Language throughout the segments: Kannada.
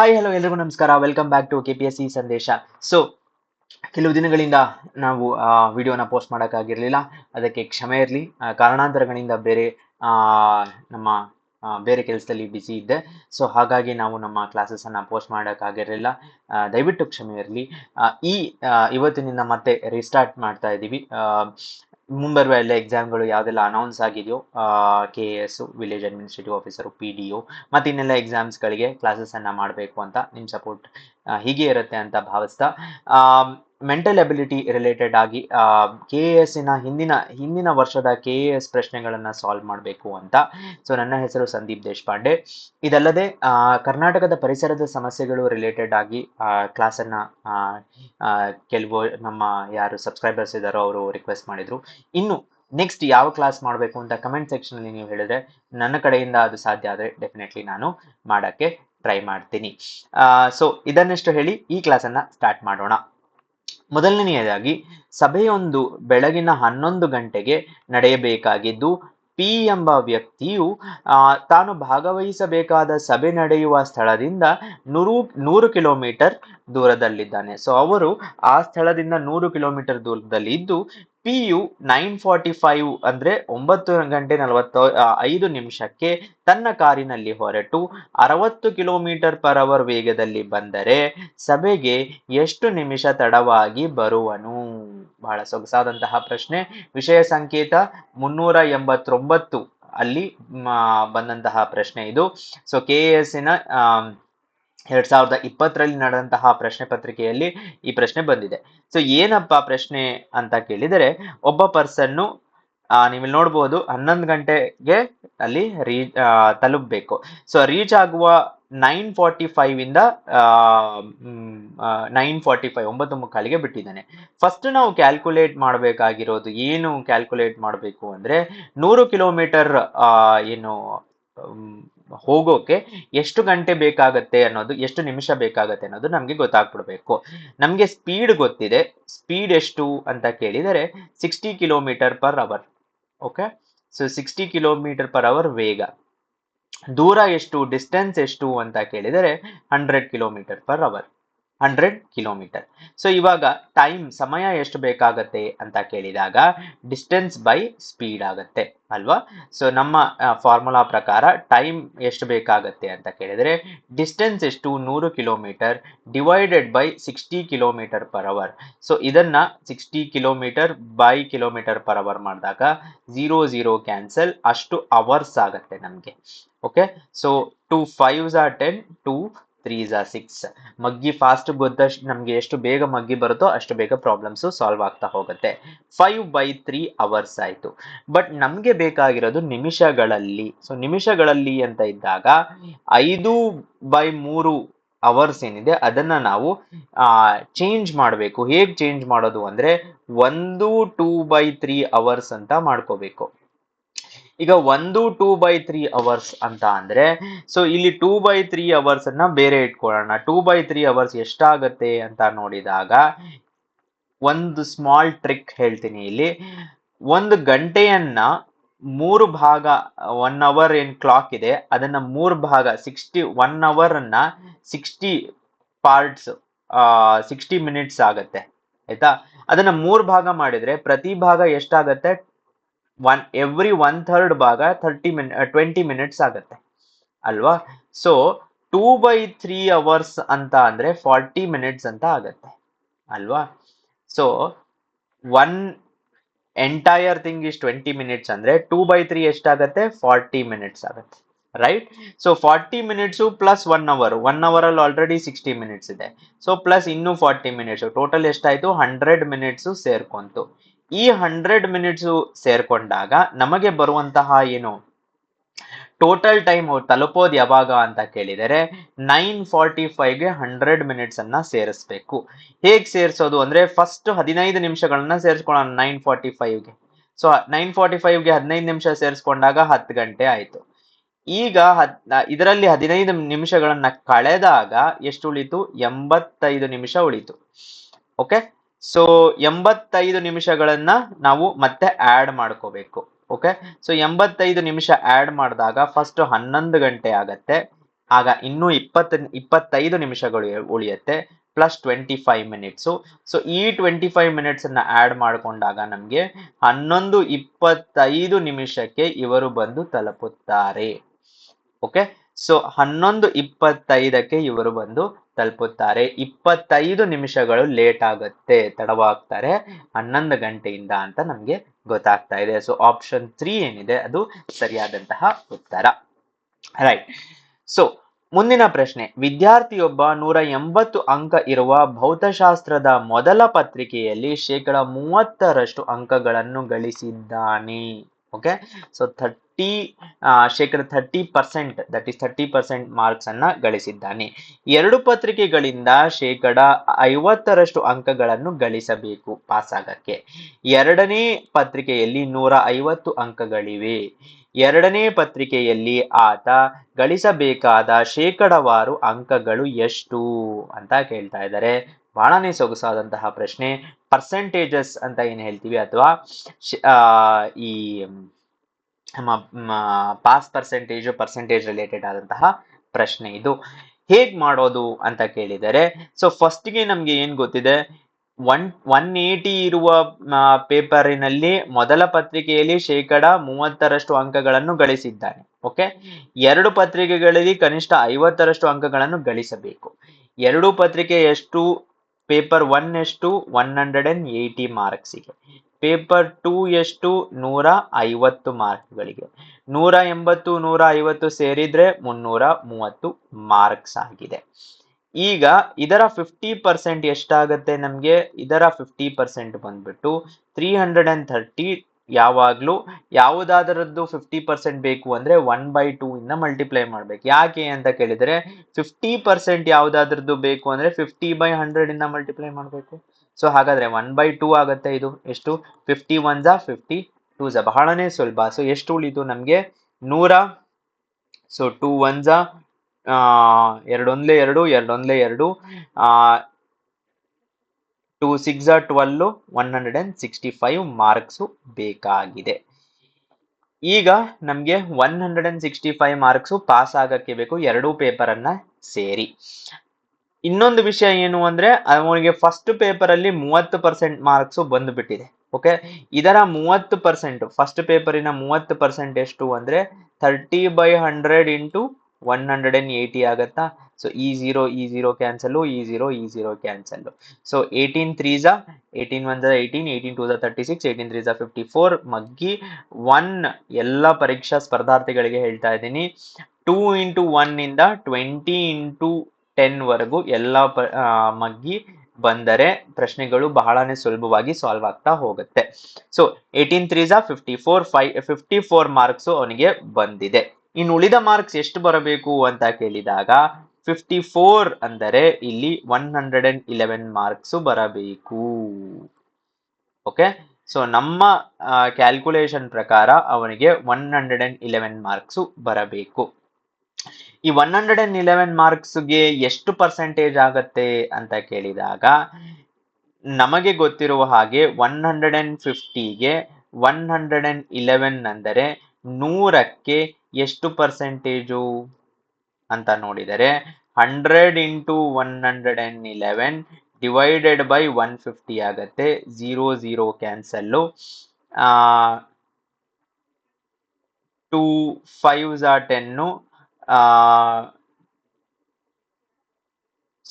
ಹಾಯ್ ಹಲೋ ಎಲ್ರಿಗೂ ನಮಸ್ಕಾರ. Welcome back to K P S C Sandesha. So ಕೆಲವು ದಿನಗಳಿಂದ ನಾವು ವಿಡಿಯೋನ ಪೋಸ್ಟ್ ಮಾಡೋಕ್ಕಾಗಿರಲಿಲ್ಲ. ಅದಕ್ಕೆ ಕ್ಷಮೆ ಇರಲಿ. ಕಾರಣಾಂತರಗಳಿಂದ ಬೇರೆ ನಮ್ಮ ಬೇರೆ ಕೆಲಸದಲ್ಲಿ ಬ್ಯುಸಿ ಇದ್ದೆ. ಸೊ ಹಾಗಾಗಿ ನಾವು ನಮ್ಮ ಕ್ಲಾಸಸ್ಸನ್ನು ಪೋಸ್ಟ್ ಮಾಡೋಕ್ಕಾಗಿರಲಿಲ್ಲ. ದಯವಿಟ್ಟು ಕ್ಷಮೆ ಇರಲಿ. ಈ ಇವತ್ತಿನಿಂದ ಮತ್ತೆ ರೀಸ್ಟಾರ್ಟ್ ಮಾಡ್ತಾ ಇದ್ದೀವಿ ಮುಂಬರುವ ಎಲ್ಲ ಎಕ್ಸಾಮ್ಗಳು ಯಾವುದೆಲ್ಲ ಅನೌನ್ಸ್ ಆಗಿದೆಯೋ K A S village administrative officer P D O ಮತ್ತು ಇನ್ನೆಲ್ಲ ಎಕ್ಸಾಮ್ಸ್ಗಳಿಗೆ ಕ್ಲಾಸಸ್ಸನ್ನು ಮಾಡಬೇಕು ಅಂತ ನಿಮ್ಮ ಸಪೋರ್ಟ್ ಹೀಗೆ ಇರುತ್ತೆ ಅಂತ ಭಾವಿಸ್ತಾ ಮೆಂಟಲ್ ಎಬಿಲಿಟಿ ರಿಲೇಟೆಡ್ ಆಗಿ ಕೆ ಎ ಎಸ್ಸಿನ ಹಿಂದಿನ ಹಿಂದಿನ ವರ್ಷದ ಕೆ ಎ ಎಸ್ ಪ್ರಶ್ನೆಗಳನ್ನು ಸಾಲ್ವ್ ಮಾಡಬೇಕು ಅಂತ. ಸೊ ನನ್ನ ಹೆಸರು ಸಂದೀಪ್ ದೇಶಪಾಂಡೆ. ಇದಲ್ಲದೆ ಕರ್ನಾಟಕದ ಪರಿಸರದ ಸಮಸ್ಯೆಗಳು ರಿಲೇಟೆಡ್ ಆಗಿ ಕ್ಲಾಸನ್ನು ಕೆಲವು ನಮ್ಮ ಯಾರು ಸಬ್ಸ್ಕ್ರೈಬರ್ಸ್ ಇದ್ದಾರೋ ಅವರು ರಿಕ್ವೆಸ್ಟ್ ಮಾಡಿದರು. ಇನ್ನು ನೆಕ್ಸ್ಟ್ ಯಾವ ಕ್ಲಾಸ್ ಮಾಡಬೇಕು ಅಂತ ಕಮೆಂಟ್ ಸೆಕ್ಷನಲ್ಲಿ ನೀವು ಹೇಳಿದ್ರೆ, ನನ್ನ ಕಡೆಯಿಂದ ಅದು ಸಾಧ್ಯ ಆದರೆ ಡೆಫಿನೆಟ್ಲಿ ನಾನು ಮಾಡೋಕ್ಕೆ ಟ್ರೈ ಮಾಡ್ತೀನಿ. ಸೊ ಇದನ್ನೆಷ್ಟು ಹೇಳಿ ಈ ಕ್ಲಾಸನ್ನು ಸ್ಟಾರ್ಟ್ ಮಾಡೋಣ. ಮೊದಲನೆಯದಾಗಿ, ಸಭೆಯೊಂದು ಬೆಳಗಿನ ಹನ್ನೊಂದು ಗಂಟೆಗೆ ನಡೆಯಬೇಕಾಗಿದ್ದು, ಪಿ ಎಂಬ ವ್ಯಕ್ತಿಯು ತಾನು ಭಾಗವಹಿಸಬೇಕಾದ ಸಭೆ ನಡೆಯುವ ಸ್ಥಳದಿಂದ ನೂರು ನೂರು ಕಿಲೋಮೀಟರ್ ದೂರದಲ್ಲಿದ್ದಾನೆ. ಸೊ ಅವರು ಆ ಸ್ಥಳದಿಂದ ನೂರು ಕಿಲೋಮೀಟರ್ ದೂರದಲ್ಲಿ ಇದ್ದು P U nine forty five ಅಂದ್ರೆ ಒಂಬತ್ತು ಗಂಟೆ ನಲವತ್ತ ಐದು ನಿಮಿಷಕ್ಕೆ ತನ್ನ ಕಾರಿನಲ್ಲಿ ಹೊರಟು ಅರವತ್ತು ಕಿಲೋಮೀಟರ್ ಪರ್ ಅವರ್ ವೇಗದಲ್ಲಿ ಬಂದರೆ ಸಭೆಗೆ ಎಷ್ಟು ನಿಮಿಷ ತಡವಾಗಿ ಬರುವನು? ಬಹಳ ಸೊಗಸಾದಂತಹ ಪ್ರಶ್ನೆ. ವಿಷಯ ಸಂಕೇತ ಮುನ್ನೂರ ಎಂಬತ್ತೊಂಬತ್ತು ಅಲ್ಲಿ ಬಂದಂತಹ ಪ್ರಶ್ನೆ ಇದು. ಸೊ ಕೆ ಎಸ್ನ ಎರಡ್ ಸಾವಿರದ ಇಪ್ಪತ್ತರಲ್ಲಿ ನಡೆದಂತಹ ಪ್ರಶ್ನೆ ಪತ್ರಿಕೆಯಲ್ಲಿ ಈ ಪ್ರಶ್ನೆ ಬಂದಿದೆ. ಸೊ ಏನಪ್ಪಾ ಪ್ರಶ್ನೆ ಅಂತ ಕೇಳಿದರೆ, ಒಬ್ಬ ಪರ್ಸನ್ನು ನೀವು ನೋಡ್ಬೋದು, ಹನ್ನೊಂದು ಗಂಟೆಗೆ ಅಲ್ಲಿ ರೀ ತಲುಪಬೇಕು. ಸೊ ರೀಚ್ ಆಗುವ ನೈನ್ ಫಾರ್ಟಿ ಫೈವ್ ಇಂದ ನೈನ್ ಫಾರ್ಟಿ ಫೈವ್ ಒಂಬತ್ತು ಮುಕ್ಕಾಲಿಗೆ ಬಿಟ್ಟಿದ್ದಾನೆ. ಫಸ್ಟ್ ನಾವು ಕ್ಯಾಲ್ಕುಲೇಟ್ ಮಾಡಬೇಕಾಗಿರೋದು ಏನು ಕ್ಯಾಲ್ಕುಲೇಟ್ ಮಾಡಬೇಕು ಅಂದ್ರೆ, ನೂರು ಕಿಲೋಮೀಟರ್ ಏನು ಹೋಗೋಕೆ ಎಷ್ಟು ಗಂಟೆ ಬೇಕಾಗತ್ತೆ ಅನ್ನೋದು, ಎಷ್ಟು ನಿಮಿಷ ಬೇಕಾಗತ್ತೆ ಅನ್ನೋದು ನಮಗೆ ಗೊತ್ತಾಗ್ಬಿಡ್ಬೇಕು. ನಮಗೆ ಸ್ಪೀಡ್ ಗೊತ್ತಿದೆ. ಸ್ಪೀಡ್ ಎಷ್ಟು ಅಂತ ಕೇಳಿದರೆ sixty kilometer per hour okay so sixty kilometer per hour ವೇಗ. ದೂರ ಎಷ್ಟು ಡಿಸ್ಟೆನ್ಸ್ ಎಷ್ಟು ಅಂತ ಕೇಳಿದರೆ hundred kilometer per hour hundred kilometer. So ಇವಾಗ ಟೈಮ್ ಸಮಯ ಎಷ್ಟು ಬೇಕಾಗತ್ತೆ ಅಂತ ಕೇಳಿದಾಗ ಡಿಸ್ಟೆನ್ಸ್ ಬೈ ಸ್ಪೀಡ್ ಆಗತ್ತೆ, ಅಲ್ವಾ? ಸೊ ನಮ್ಮ ಫಾರ್ಮುಲಾ ಪ್ರಕಾರ ಟೈಮ್ ಎಷ್ಟು ಬೇಕಾಗತ್ತೆ ಅಂತ ಕೇಳಿದರೆ ಡಿಸ್ಟೆನ್ಸ್ ಎಷ್ಟು? ನೂರು kilometer divided by sixty kilometer per hour so ಇದನ್ನು sixty kilometer by kilometer per hour ಮಾಡಿದಾಗ ಝೀರೋ ಝೀರೋ ಕ್ಯಾನ್ಸಲ್ ಅಷ್ಟು ಅವರ್ಸ್ ಆಗತ್ತೆ ನಮಗೆ. Okay so two fives are ten two three are six ಮಗ್ಗಿ ಫಾಸ್ಟ್ ಗೊತ್ತಷ್ಟು ನಮಗೆ ಎಷ್ಟು ಬೇಗ ಮಗ್ಗಿ ಬರುತ್ತೋ ಅಷ್ಟು ಬೇಗ ಪ್ರಾಬ್ಲಮ್ಸು ಸಾಲ್ವ್ ಆಗ್ತಾ ಹೋಗುತ್ತೆ. ಫೈವ್ ಬೈ ತ್ರೀ ಅವರ್ಸ್ ಆಯಿತು. ಬಟ್ ನಮಗೆ ಬೇಕಾಗಿರೋದು ನಿಮಿಷಗಳಲ್ಲಿ. ಸೊ ನಿಮಿಷಗಳಲ್ಲಿ ಅಂತ ಇದ್ದಾಗ ಐದು ಬೈ ಮೂರು ಅವರ್ಸ್ ಏನಿದೆ ಅದನ್ನು ನಾವು ಚೇಂಜ್ ಮಾಡಬೇಕು. ಹೇಗೆ ಚೇಂಜ್ ಮಾಡೋದು ಅಂದರೆ ಒಂದು ಟೂ ಬೈ ತ್ರೀ ಅವರ್ಸ್ ಅಂತ ಮಾಡ್ಕೋಬೇಕು. ಈಗ ಒಂದು ಟೂ ಬೈ ತ್ರೀ ಅವರ್ಸ್ ಅಂತ ಅಂದ್ರೆ ಸೊ ಇಲ್ಲಿ ಟೂ ಬೈ ತ್ರೀ ಅವರ್ಸ್ ಅನ್ನ ಬೇರೆ ಇಟ್ಕೊಳ್ಳೋಣ. ಟೂ ಬೈ ತ್ರೀ ಅವರ್ಸ್ ಎಷ್ಟಾಗತ್ತೆ ಅಂತ ನೋಡಿದಾಗ, ಒಂದು ಸ್ಮಾಲ್ ಟ್ರಿಕ್ ಹೇಳ್ತೀನಿ ಇಲ್ಲಿ. ಒಂದು ಗಂಟೆಯನ್ನ ಮೂರು ಭಾಗ ಒನ್ ಅವರ್ ಏನ್ ಕ್ಲಾಕ್ ಇದೆ, ಅದನ್ನ ಮೂರು ಭಾಗ ಸಿಕ್ಸ್ಟಿ ಒನ್ ಅವರ್ ಅನ್ನ ಸಿಕ್ಸ್ಟಿ ಪಾರ್ಟ್ಸ್ ಸಿಕ್ಸ್ಟಿ ಮಿನಿಟ್ಸ್ ಆಗತ್ತೆ. ಆಯ್ತಾ? ಅದನ್ನ ಮೂರು ಭಾಗ ಮಾಡಿದ್ರೆ ಪ್ರತಿ ಭಾಗ ಎಷ್ಟಾಗತ್ತೆ? ಒನ್ ಎವ್ರಿ ಒನ್ ಥರ್ಡ್ ಭಾಗ ಥರ್ಟಿ ಮಿನ್ ಟ್ವೆಂಟಿ ಮಿನಿಟ್ಸ್ ಆಗುತ್ತೆ. ಅಲ್ವಾ? So two by three hours ಅಂತ ಅಂದ್ರೆ ಫಾರ್ಟಿ ಮಿನಿಟ್ಸ್ ಅಂತ ಆಗುತ್ತೆ. ಅಲ್ವಾ? So one entire thing is twenty minutes ಅಂದ್ರೆ ಟೂ ಬೈ ತ್ರೀ ಎಷ್ಟಾಗತ್ತೆ? ಫಾರ್ಟಿ ಮಿನಿಟ್ಸ್ ಆಗುತ್ತೆ. Right so forty minutes plus one hour one hour ಅಲ್ಲಿ ಆಲ್ರೆಡಿ ಸಿಕ್ಸ್ಟಿ ಮಿನಿಟ್ಸ್ ಇದೆ. ಸೊ ಪ್ಲಸ್ ಇನ್ನೂ ಫಾರ್ಟಿ ಮಿನಿಟ್ಸು ಟೋಟಲ್ ಎಷ್ಟಾಯ್ತು? ಹಂಡ್ರೆಡ್ ಮಿನಿಟ್ಸು ಸೇರ್ಕೊಂತು. ಈ ಹಂಡ್ರೆಡ್ ಮಿನಿಟ್ಸು ಸೇರ್ಕೊಂಡಾಗ ನಮಗೆ ಬರುವಂತಹ ಏನು? ಟೋಟಲ್ ಟೈಮ್ ತಲುಪೋದು ಯಾವಾಗ ಅಂತ ಕೇಳಿದರೆ ನೈನ್ ಫಾರ್ಟಿ ಫೈವ್ಗೆ ಹಂಡ್ರೆಡ್ ಮಿನಿಟ್ಸ್ ಅನ್ನ ಸೇರಿಸ್ಬೇಕು. ಹೇಗೆ ಸೇರಿಸೋದು ಅಂದ್ರೆ ಫಸ್ಟ್ ಹದಿನೈದು ನಿಮಿಷಗಳನ್ನ ಸೇರಿಸ್ಕೊಳ್ಳೋಣ ನೈನ್ ಫಾರ್ಟಿ ಫೈವ್ಗೆ ಸೊ ನೈನ್ ಫಾರ್ಟಿ ಫೈವ್ಗೆ ಹದಿನೈದು ನಿಮಿಷ ಸೇರಿಸ್ಕೊಂಡಾಗ ಹತ್ತು ಗಂಟೆ ಆಯ್ತು. ಈಗ ಹತ್ ಇದರಲ್ಲಿ ಹದಿನೈದು ನಿಮಿಷಗಳನ್ನ ಕಳೆದಾಗ ಎಷ್ಟು ಉಳಿತು ಎಂಬತ್ತೈದು ನಿಮಿಷ ಉಳಿತು. ಓಕೆ ಸೊ ಎಂಬತ್ತೈದು ನಿಮಿಷಗಳನ್ನ ನಾವು ಮತ್ತೆ ಆಡ್ ಮಾಡ್ಕೋಬೇಕು. ಓಕೆ ಸೊ ಎಂಬತ್ತೈದು ನಿಮಿಷ ಆಡ್ ಮಾಡಿದಾಗ ಫಸ್ಟ್ ಹನ್ನೊಂದು ಗಂಟೆ ಆಗತ್ತೆ. ಆಗ ಇನ್ನೂ ಇಪ್ಪತ್ತ, ಇಪ್ಪತ್ತೈದು ನಿಮಿಷಗಳು ಉಳಿಯುತ್ತೆ. Plus twenty five minutes so ಈ ಟ್ವೆಂಟಿ ಫೈವ್ ಮಿನಿಟ್ಸ್ ಅನ್ನ ಆಡ್ ಮಾಡಿಕೊಂಡಾಗ ನಮಗೆ ಹನ್ನೊಂದು ಇಪ್ಪತ್ತೈದು ನಿಮಿಷಕ್ಕೆ ಇವರು ಬಂದು ತಲುಪುತ್ತಾರೆ. ಓಕೆ ಸೊ ಹನ್ನೊಂದು ಇಪ್ಪತ್ತೈದಕ್ಕೆ ಇವರು ಬಂದು ತಲುಪುತ್ತಾರೆ. ಇಪ್ಪತ್ತೈದು ನಿಮಿಷಗಳು ಲೇಟ್ ಆಗುತ್ತೆ, ತಡವಾಗ್ತಾರೆ, ಹನ್ನೊಂದು ಗಂಟೆಯಿಂದ ಅಂತ ನಮ್ಗೆ ಗೊತ್ತಾಗ್ತಾ ಇದೆ. ಸೊ ಆಪ್ಷನ್ ತ್ರೀ ಏನಿದೆ, ಅದು ಸರಿಯಾದಂತಹ ಉತ್ತರ. ರೈಟ್ ಸೊ ಮುಂದಿನ ಪ್ರಶ್ನೆ. ವಿದ್ಯಾರ್ಥಿಯೊಬ್ಬ ನೂರ ಎಂಬತ್ತು ಅಂಕ ಇರುವ ಭೌತಶಾಸ್ತ್ರದ ಮೊದಲ ಪತ್ರಿಕೆಯಲ್ಲಿ ಶೇಕಡ ಮೂವತ್ತರಷ್ಟು ಅಂಕಗಳನ್ನು ಗಳಿಸಿದ್ದಾನೆ. ಓಕೆ ಸೊ ಥರ್ಟಿ ಶೇಕಡ thirty percent that is thirty percent marks ಅನ್ನ ಗಳಿಸಿದ್ದಾನೆ. ಎರಡು ಪತ್ರಿಕೆಗಳಿಂದ ಶೇಕಡ ಐವತ್ತರಷ್ಟು ಅಂಕಗಳನ್ನು ಗಳಿಸಬೇಕು ಪಾಸ್ ಆಗಕ್ಕೆ ಎರಡನೇ ಪತ್ರಿಕೆಯಲ್ಲಿ ನೂರ ಐವತ್ತು ಅಂಕಗಳಿವೆ. ಎರಡನೇ ಪತ್ರಿಕೆಯಲ್ಲಿ ಆತ ಗಳಿಸಬೇಕಾದ ಶೇಕಡವಾರು ಅಂಕಗಳು ಎಷ್ಟು ಅಂತ ಕೇಳ್ತಾ ಇದ್ದಾರೆ. ಬಹಳನೇ ಸೊಗಸಾದಂತಹ ಪ್ರಶ್ನೆ. ಪರ್ಸೆಂಟೇಜಸ್ ಅಂತ ಏನು ಹೇಳ್ತೀವಿ ಅಥವಾ ಈ ಪಾಸ್ ಪರ್ಸೆಂಟೇಜ್ ಪರ್ಸೆಂಟೇಜ್ ರಿಲೇಟೆಡ್ ಆದಂತಹ ಪ್ರಶ್ನೆ ಇದು. ಹೇಗ್ ಮಾಡೋದು ಅಂತ ಕೇಳಿದರೆ ಸೊ ಫಸ್ಟ್ಗೆ ನಮ್ಗೆ ಏನ್ ಗೊತ್ತಿದೆ? ಒನ್ ಒನ್ ಏಟಿ ಇರುವ ಪೇಪರಿನಲ್ಲಿ ಮೊದಲ ಪತ್ರಿಕೆಯಲ್ಲಿ ಶೇಕಡ ಮೂವತ್ತರಷ್ಟು ಅಂಕಗಳನ್ನು ಗಳಿಸಿದ್ದಾನೆ ಓಕೆ ಎರಡು ಪತ್ರಿಕೆಗಳಲ್ಲಿ ಕನಿಷ್ಠ ಐವತ್ತರಷ್ಟು ಅಂಕಗಳನ್ನು ಗಳಿಸಬೇಕು. ಎರಡು ಪತ್ರಿಕೆ ಎಷ್ಟು ಪೇಪರ್ ಒನ್ ಎಷ್ಟು ಒನ್ ಹಂಡ್ರೆಡ್ ಅಂಡ್ ಏಯ್ಟಿ ಮಾರ್ಕ್ಸಿಗೆ ಪೇಪರ್ ಟೂ ಎಷ್ಟು? ನೂರ ಐವತ್ತು ಮಾರ್ಕ್ಗಳಿಗೆ. ನೂರ ಎಂಬತ್ತು, ನೂರ ಐವತ್ತು ಸೇರಿದ್ರೆ ಮುನ್ನೂರ ಮೂವತ್ತು ಮಾರ್ಕ್ಸ್ ಆಗಿದೆ. ಈಗ ಇದರ ಫಿಫ್ಟಿ ಪರ್ಸೆಂಟ್ ಎಷ್ಟಾಗತ್ತೆ ನಮಗೆ? ಇದರ ಫಿಫ್ಟಿ ಪರ್ಸೆಂಟ್ ಬಂದ್ಬಿಟ್ಟು ತ್ರೀ ಹಂಡ್ರೆಡ್ ಅಂಡ್ ಥರ್ಟಿ ಯಾವಾಗಲೂ ಯಾವುದಾದರದ್ದು ಫಿಫ್ಟಿ ಪರ್ಸೆಂಟ್ ಬೇಕು ಅಂದರೆ ಒನ್ ಬೈ ಟೂ ಇಂದ ಮಲ್ಟಿಪ್ಲೈ ಮಾಡಬೇಕು. ಯಾಕೆ ಅಂತ ಕೇಳಿದರೆ ಫಿಫ್ಟಿ ಪರ್ಸೆಂಟ್ ಯಾವುದಾದ್ರದ್ದು ಬೇಕು ಅಂದರೆ ಫಿಫ್ಟಿ ಬೈ ಹಂಡ್ರೆಡ್ ಇಂದ ಮಲ್ಟಿಪ್ಲೈ ಮಾಡಬೇಕು. ಸೊ ಹಾಗಾದ್ರೆ ಒನ್ ಬೈ ಟೂ ಆಗುತ್ತೆ ಇದು. ಎಷ್ಟು? ಫಿಫ್ಟಿ ಒನ್ ಫಿಫ್ಟಿ ಟೂ ಜಾ ಬಹಳನೇ ಸುಲಭ ಸೊ ಎಷ್ಟು ಉಳಿತು ನಮಗೆ? ನೂರ? ಸೊ ಟೂ ಒನ್ ಜಾ ಎರಡೊಂದ್ಲೆ ಎರಡು ಎರಡೊಂದ್ಲೆ ಎರಡು two six twelve one hundred and sixty five marks ಬೇಕಾಗಿದೆ. ಈಗ ನಮಗೆ one hundred and sixty five marks pass ಆಗಕ್ಕೆ ಬೇಕು. ಎರಡೂ ಪೇಪರನ್ನ ಸೇರಿ. ಇನ್ನೊಂದು ವಿಷಯ ಏನು ಅಂದ್ರೆ, ಅವನಿಗೆ ಫಸ್ಟ್ ಪೇಪರ್ ಅಲ್ಲಿ ಮೂವತ್ತು ಪರ್ಸೆಂಟ್ ಮಾರ್ಕ್ಸ್ ಬಂದ್ಬಿಟ್ಟಿದೆ ಓಕೆ ಇದರ ಮೂವತ್ತು ಪರ್ಸೆಂಟ್ ಫಸ್ಟ್ ಪೇಪರಿನ ಮೂವತ್ತು ಪರ್ಸೆಂಟ್ ಎಷ್ಟು ಅಂದ್ರೆ thirty by hundred into one hundred and eighty ಆಗತ್ತಾ? ಸೊ ಈ ಜೀರೋ ಈ ಜೀರೋ ಕ್ಯಾನ್ಸಲ್ಲು ಈ ಜೀರೋ ಈ zero cancel so eighteen three Jha eighteen one ಝಾ ಏಯ್ಟೀನ್ ಏಯ್ಟೀನ್ ಟೂ ಝಾ ತರ್ಟಿ ಸಿಕ್ಸ್ ಏಯ್ಟೀನ್ ತ್ರೀ ಝಾ ಫಿಫ್ಟಿ ಫೋರ್ ಮಗ್ಗಿ ಒನ್ ಎಲ್ಲ ಪರೀಕ್ಷಾ ಸ್ಪರ್ಧಾರ್ಥಿಗಳಿಗೆ ಹೇಳ್ತಾ ಇದ್ದೀನಿ ಟೂ ಇಂಟು ಒನ್ ಇಂದ ಟ್ವೆಂಟಿ ಇಂಟು ಟೆನ್ ವರೆಗೂ ಎಲ್ಲ ಮಗ್ಗಿ ಬಂದರೆ ಪ್ರಶ್ನೆಗಳು ಬಹಳನೇ ಸುಲಭವಾಗಿ ಸಾಲ್ವ್ ಆಗ್ತಾ ಹೋಗುತ್ತೆ. So eighteen threes fifty four five fifty four marks ಅವನಿಗೆ ಬಂದಿದೆ. ಇನ್ನು ಉಳಿದ ಮಾರ್ಕ್ಸ್ ಎಷ್ಟು ಬರಬೇಕು ಅಂತ ಕೇಳಿದಾಗ ಫಿಫ್ಟಿ ಫೋರ್ ಅಂದರೆ ಇಲ್ಲಿ one hundred and eleven marks ಬರಬೇಕು. ಓಕೆ ಸೊ ನಮ್ಮ ಕ್ಯಾಲ್ಕುಲೇಷನ್ ಪ್ರಕಾರ ಅವನಿಗೆ one hundred and eleven marks ಬರಬೇಕು. ಈ ಒನ್ ಹಂಡ್ರೆಡ್ ಅಂಡ್ ಇಲೆವೆನ್ ಮಾರ್ಕ್ಸ್ಗೆ ಎಷ್ಟು ಪರ್ಸೆಂಟೇಜ್ ಆಗತ್ತೆ ಅಂತ ಕೇಳಿದಾಗ, ನಮಗೆ ಗೊತ್ತಿರುವ ಹಾಗೆ ಒನ್ ಹಂಡ್ರೆಡ್ ಅಂಡ್ ಫಿಫ್ಟಿಗೆ ಒನ್ ಹಂಡ್ರೆಡ್ ಅಂಡ್ ಇಲೆವೆನ್ ಅಂದರೆ ನೂರಕ್ಕೆ ಎಷ್ಟು ಪರ್ಸೆಂಟೇಜು ಅಂತ ನೋಡಿದರೆ hundred into one hundred and eleven divided by one fifty ಆಗತ್ತೆ zero zero cancel two five Jha ten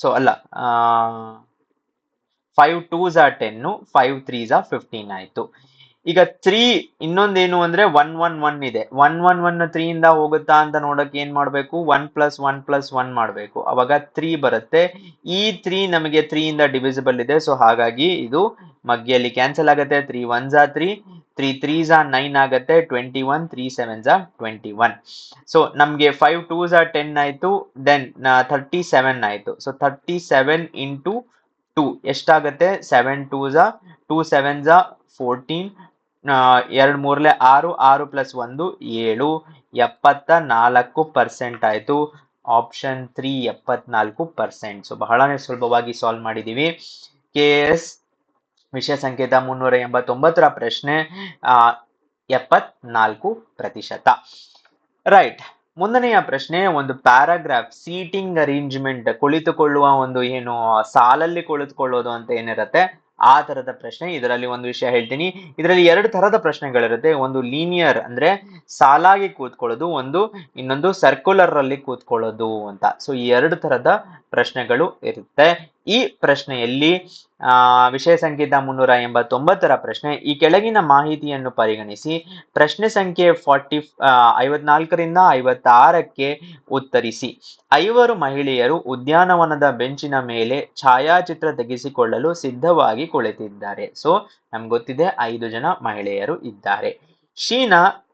so ಅಲ್ಲ ಫೈವ್ ಟೂ ಝಾ ಟೆನ್ನು ಫೈವ್ ತ್ರೀ ಆ ಫಿಫ್ಟೀನ್ ಆಯ್ತು. ಈಗ ತ್ರೀ ಇನ್ನೊಂದೇನು ಅಂದ್ರೆ ಒನ್ ಒನ್ ಒನ್ ಇದೆ. ಒನ್ ಒನ್ ಒನ್ ತ್ರೀ ಇಂದ ಹೋಗುತ್ತಾ ಅಂತ ನೋಡೋಕೆ ಏನ್ ಮಾಡಬೇಕು? One plus one plus one ಮಾಡ್ಬೇಕು. ಅವಾಗ ತ್ರೀ ಬರುತ್ತೆ. ಈ ತ್ರೀ ನಮಗೆ ತ್ರೀಯಿಂದ ಡಿವಿಸಿಬಲ್ ಇದೆ. ಸೊ ಹಾಗಾಗಿ ಇದು ಮಗ್ಗಿಯಲ್ಲಿ ಕ್ಯಾನ್ಸಲ್ ಆಗುತ್ತೆ. ತ್ರೀ ಒನ್ ಝಾ ತ್ರೀ ತ್ರೀ ತ್ರೀ ಝಾ ನೈನ್ ಆಗುತ್ತೆ ಟ್ವೆಂಟಿ ಒನ್ ತ್ರೀ ಸೆವೆನ್ ಝಾ ಟ್ವೆಂಟಿ ಒನ್ ಸೊ ನಮಗೆ ಫೈವ್ ಟೂ ಝಾ ಟೆನ್ ಆಯಿತು ದೆನ್ ಥರ್ಟಿ ಸೆವೆನ್ ಆಯಿತು so thirty seven into two ಎಷ್ಟಾಗುತ್ತೆ ಸೆವೆನ್ ಟೂ ಝಾ ಟೂ ಸೆವೆನ್ ಝಾ ಫೋರ್ಟೀನ್ ಎರಡು ಮೂರಲೆ ಆರು ಆರು ಪ್ಲಸ್ ಒಂದು ಏಳು ಎಪ್ಪತ್ತ ನಾಲ್ಕು ಪರ್ಸೆಂಟ್ ಆಯಿತು ಆಪ್ಷನ್ ತ್ರೀ ಎಪ್ಪತ್ನಾಲ್ಕು ಪರ್ಸೆಂಟ್ ಸೊ ಬಹಳನೇ ಸುಲಭವಾಗಿ ಸಾಲ್ವ್ ಮಾಡಿದ್ದೀವಿ ಕೆ ಎಸ್ ವಿಷಯ ಸಂಕೇತ ಮುನ್ನೂರ ಎಂಬತ್ತೊಂಬತ್ತರ ಪ್ರಶ್ನೆ, ಆ, ಎಪ್ಪತ್ನಾಲ್ಕು ಪ್ರತಿಶತ. ರೈಟ್, ಮುಂದನೆಯ ಪ್ರಶ್ನೆ, ಒಂದು ಪ್ಯಾರಾಗ್ರಾಫ್, ಸೀಟಿಂಗ್ ಅರೇಂಜ್ಮೆಂಟ್, ಕುಳಿತುಕೊಳ್ಳುವ ಒಂದು ಏನು, ಸಾಲಲ್ಲಿ ಕುಳಿತುಕೊಳ್ಳೋದು ಅಂತ ಏನಿರುತ್ತೆ, ಆ ತರದ ಪ್ರಶ್ನೆ. ಇದರಲ್ಲಿ ಒಂದು ವಿಷಯ ಹೇಳ್ತೀನಿ. ಇದರಲ್ಲಿ ಎರಡು ತರದ ಪ್ರಶ್ನೆಗಳಿರುತ್ತೆ. ಒಂದು ಲೀನಿಯರ್ ಅಂದ್ರೆ ಸಾಲಾಗಿ ಕೂತ್ಕೊಳ್ಳೋದು, ಒಂದು ಇನ್ನೊಂದು ಸರ್ಕ್ಯುಲರ್ ಅಲ್ಲಿ ಕೂತ್ಕೊಳ್ಳೋದು ಅಂತ. ಸೊ ಈ ಎರಡು ತರದ ಪ್ರಶ್ನೆಗಳು ಇರುತ್ತೆ. ಈ ಪ್ರಶ್ನೆಯಲ್ಲಿ, ಆ, ವಿಷಯ ಸಂಕೇತ ಮುನ್ನೂರ ಎಂಬತ್ತೊಂಬತ್ತರ ಪ್ರಶ್ನೆ, ಈ ಕೆಳಗಿನ ಮಾಹಿತಿಯನ್ನು ಪರಿಗಣಿಸಿ ಪ್ರಶ್ನೆ ಸಂಖ್ಯೆ ಫಾರ್ಟಿ ಐವತ್ನಾಲ್ಕರಿಂದ ಐವತ್ತಾರಕ್ಕೆ ಉತ್ತರಿಸಿ. ಐವರು ಮಹಿಳೆಯರು ಉದ್ಯಾನವನದ ಬೆಂಚಿನ ಮೇಲೆ ಛಾಯಾಚಿತ್ರ ತೆಗೆಸಿಕೊಳ್ಳಲು ಸಿದ್ಧವಾಗಿ ಕುಳಿತಿದ್ದಾರೆ. ಸೊ, ನಮ್ಗೆ ಗೊತ್ತಿದೆ, ಐದು ಜನ ಮಹಿಳೆಯರು ಇದ್ದಾರೆ. ಶೀನಾ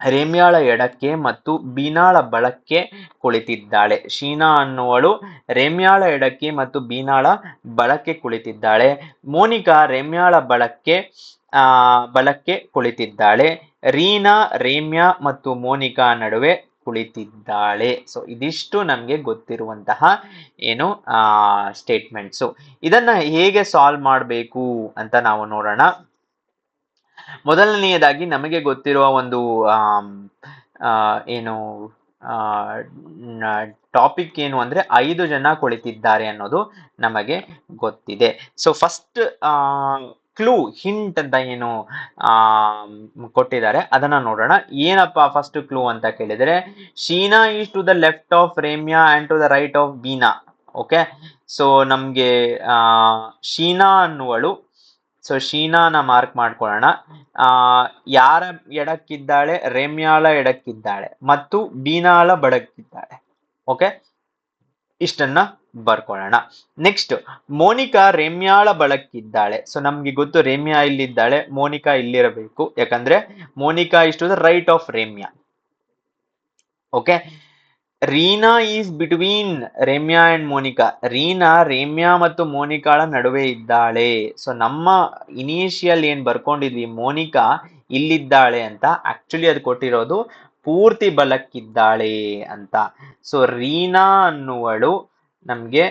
ರೇಮ್ಯಾಳ ಎಡಕ್ಕೆ ಮತ್ತು ಬೀನಾಳ ಬಳಕ್ಕೆ ಕುಳಿತಿದ್ದಾಳೆ. ಶೀನಾ ಅನ್ನುವಳು ರೇಮ್ಯಾಳ ಎಡಕ್ಕೆ ಮತ್ತು ಬೀನಾಳ ಬಳಕ್ಕೆ ಕುಳಿತಿದ್ದಾಳೆ. ಮೋನಿಕಾ ರೇಮ್ಯಾಳ ಬಳಕ್ಕೆ ಆ, ಬಲಕ್ಕೆ ಕುಳಿತಿದ್ದಾಳೆ. ರೀನಾ, ರೇಮ್ಯಾ ಮತ್ತು ಮೋನಿಕಾ ನಡುವೆ ಕುಳಿತಿದ್ದಾಳೆ. ಸೊ ಇದಿಷ್ಟು ನಮಗೆ ಗೊತ್ತಿರುವಂತಹ ಏನು ಸ್ಟೇಟ್ಮೆಂಟ್ಸು ಇದನ್ನ ಹೇಗೆ ಸಾಲ್ವ್ ಮಾಡಬೇಕು ಅಂತ ನಾವು ನೋಡೋಣ. ಮೊದಲನೆಯದಾಗಿ ನಮಗೆ ಗೊತ್ತಿರುವ ಒಂದು ಏನು ಟಾಪಿಕ್ ಏನು ಅಂದ್ರೆ ಐದು ಜನ ಕುಳಿತಿದ್ದಾರೆ ಅನ್ನೋದು ನಮಗೆ ಗೊತ್ತಿದೆ. ಸೊ ಫಸ್ಟ್ ಕ್ಲೂ ಹಿಂಟ್ ಅಂತ ಏನು ಕೊಟ್ಟಿದ್ದಾರೆ. ಅದನ್ನ ನೋಡೋಣ. ಏನಪ್ಪಾ ಫಸ್ಟ್ ಕ್ಲೂ ಅಂತ ಕೇಳಿದ್ರೆ, Sheena is to the left of Remya and to the right of Beena. Okay so ನಮ್ಗೆ ಶೀನಾ ಅನ್ನುವಳು ಸೊ ಶೀನಾನ ಮಾರ್ಕ್ ಮಾಡ್ಕೊಳ್ಳೋಣ. ಆ, ಯಾರ ಎಡಕ್ಕಿದ್ದಾಳೆ? ರೇಮ್ಯಾಳ ಎಡಕ್ಕಿದ್ದಾಳೆ ಮತ್ತು ಬೀನಾಳ ಬಡಕ್ಕಿದ್ದಾಳೆ. ಓಕೆ ಇಷ್ಟನ್ನ ಬರ್ಕೊಳ್ಳೋಣ. ನೆಕ್ಸ್ಟ್ ಮೋನಿಕಾ ರೇಮ್ಯಾಳ ಬಳಕ್ಕಿದ್ದಾಳೆ ಸೊ ನಮ್ಗೆ ಗೊತ್ತು ರೇಮ್ಯಾ ಇಲ್ಲಿದ್ದಾಳೆ ಮೋನಿಕಾ ಇಲ್ಲಿರಬೇಕು ಯಾಕಂದ್ರೆ ಮೋನಿಕಾ ಇಷ್ಟು right of Remya. Okay Reena is between Remya and Monica. Reena, Remya ಮತ್ತು ಮೋನಿಕಾಳ ನಡುವೆ ಇದ್ದಾಳೆ. ಸೊ ನಮ್ಮ ಇನಿಷಿಯಲ್ ಏನ್ ಬರ್ಕೊಂಡಿದ್ವಿ, ಮೋನಿಕಾ ಇಲ್ಲಿದ್ದಾಳೆ ಅಂತ ಆಕ್ಚುಲಿ ಅದು ಕೊಟ್ಟಿರೋದು ಪೂರ್ತಿ ಬಲಕ್ಕಿದ್ದಾಳೆ ಅಂತ. ಸೊ ರೀನಾ ಅನ್ನುವಳು ನಮ್ಗೆ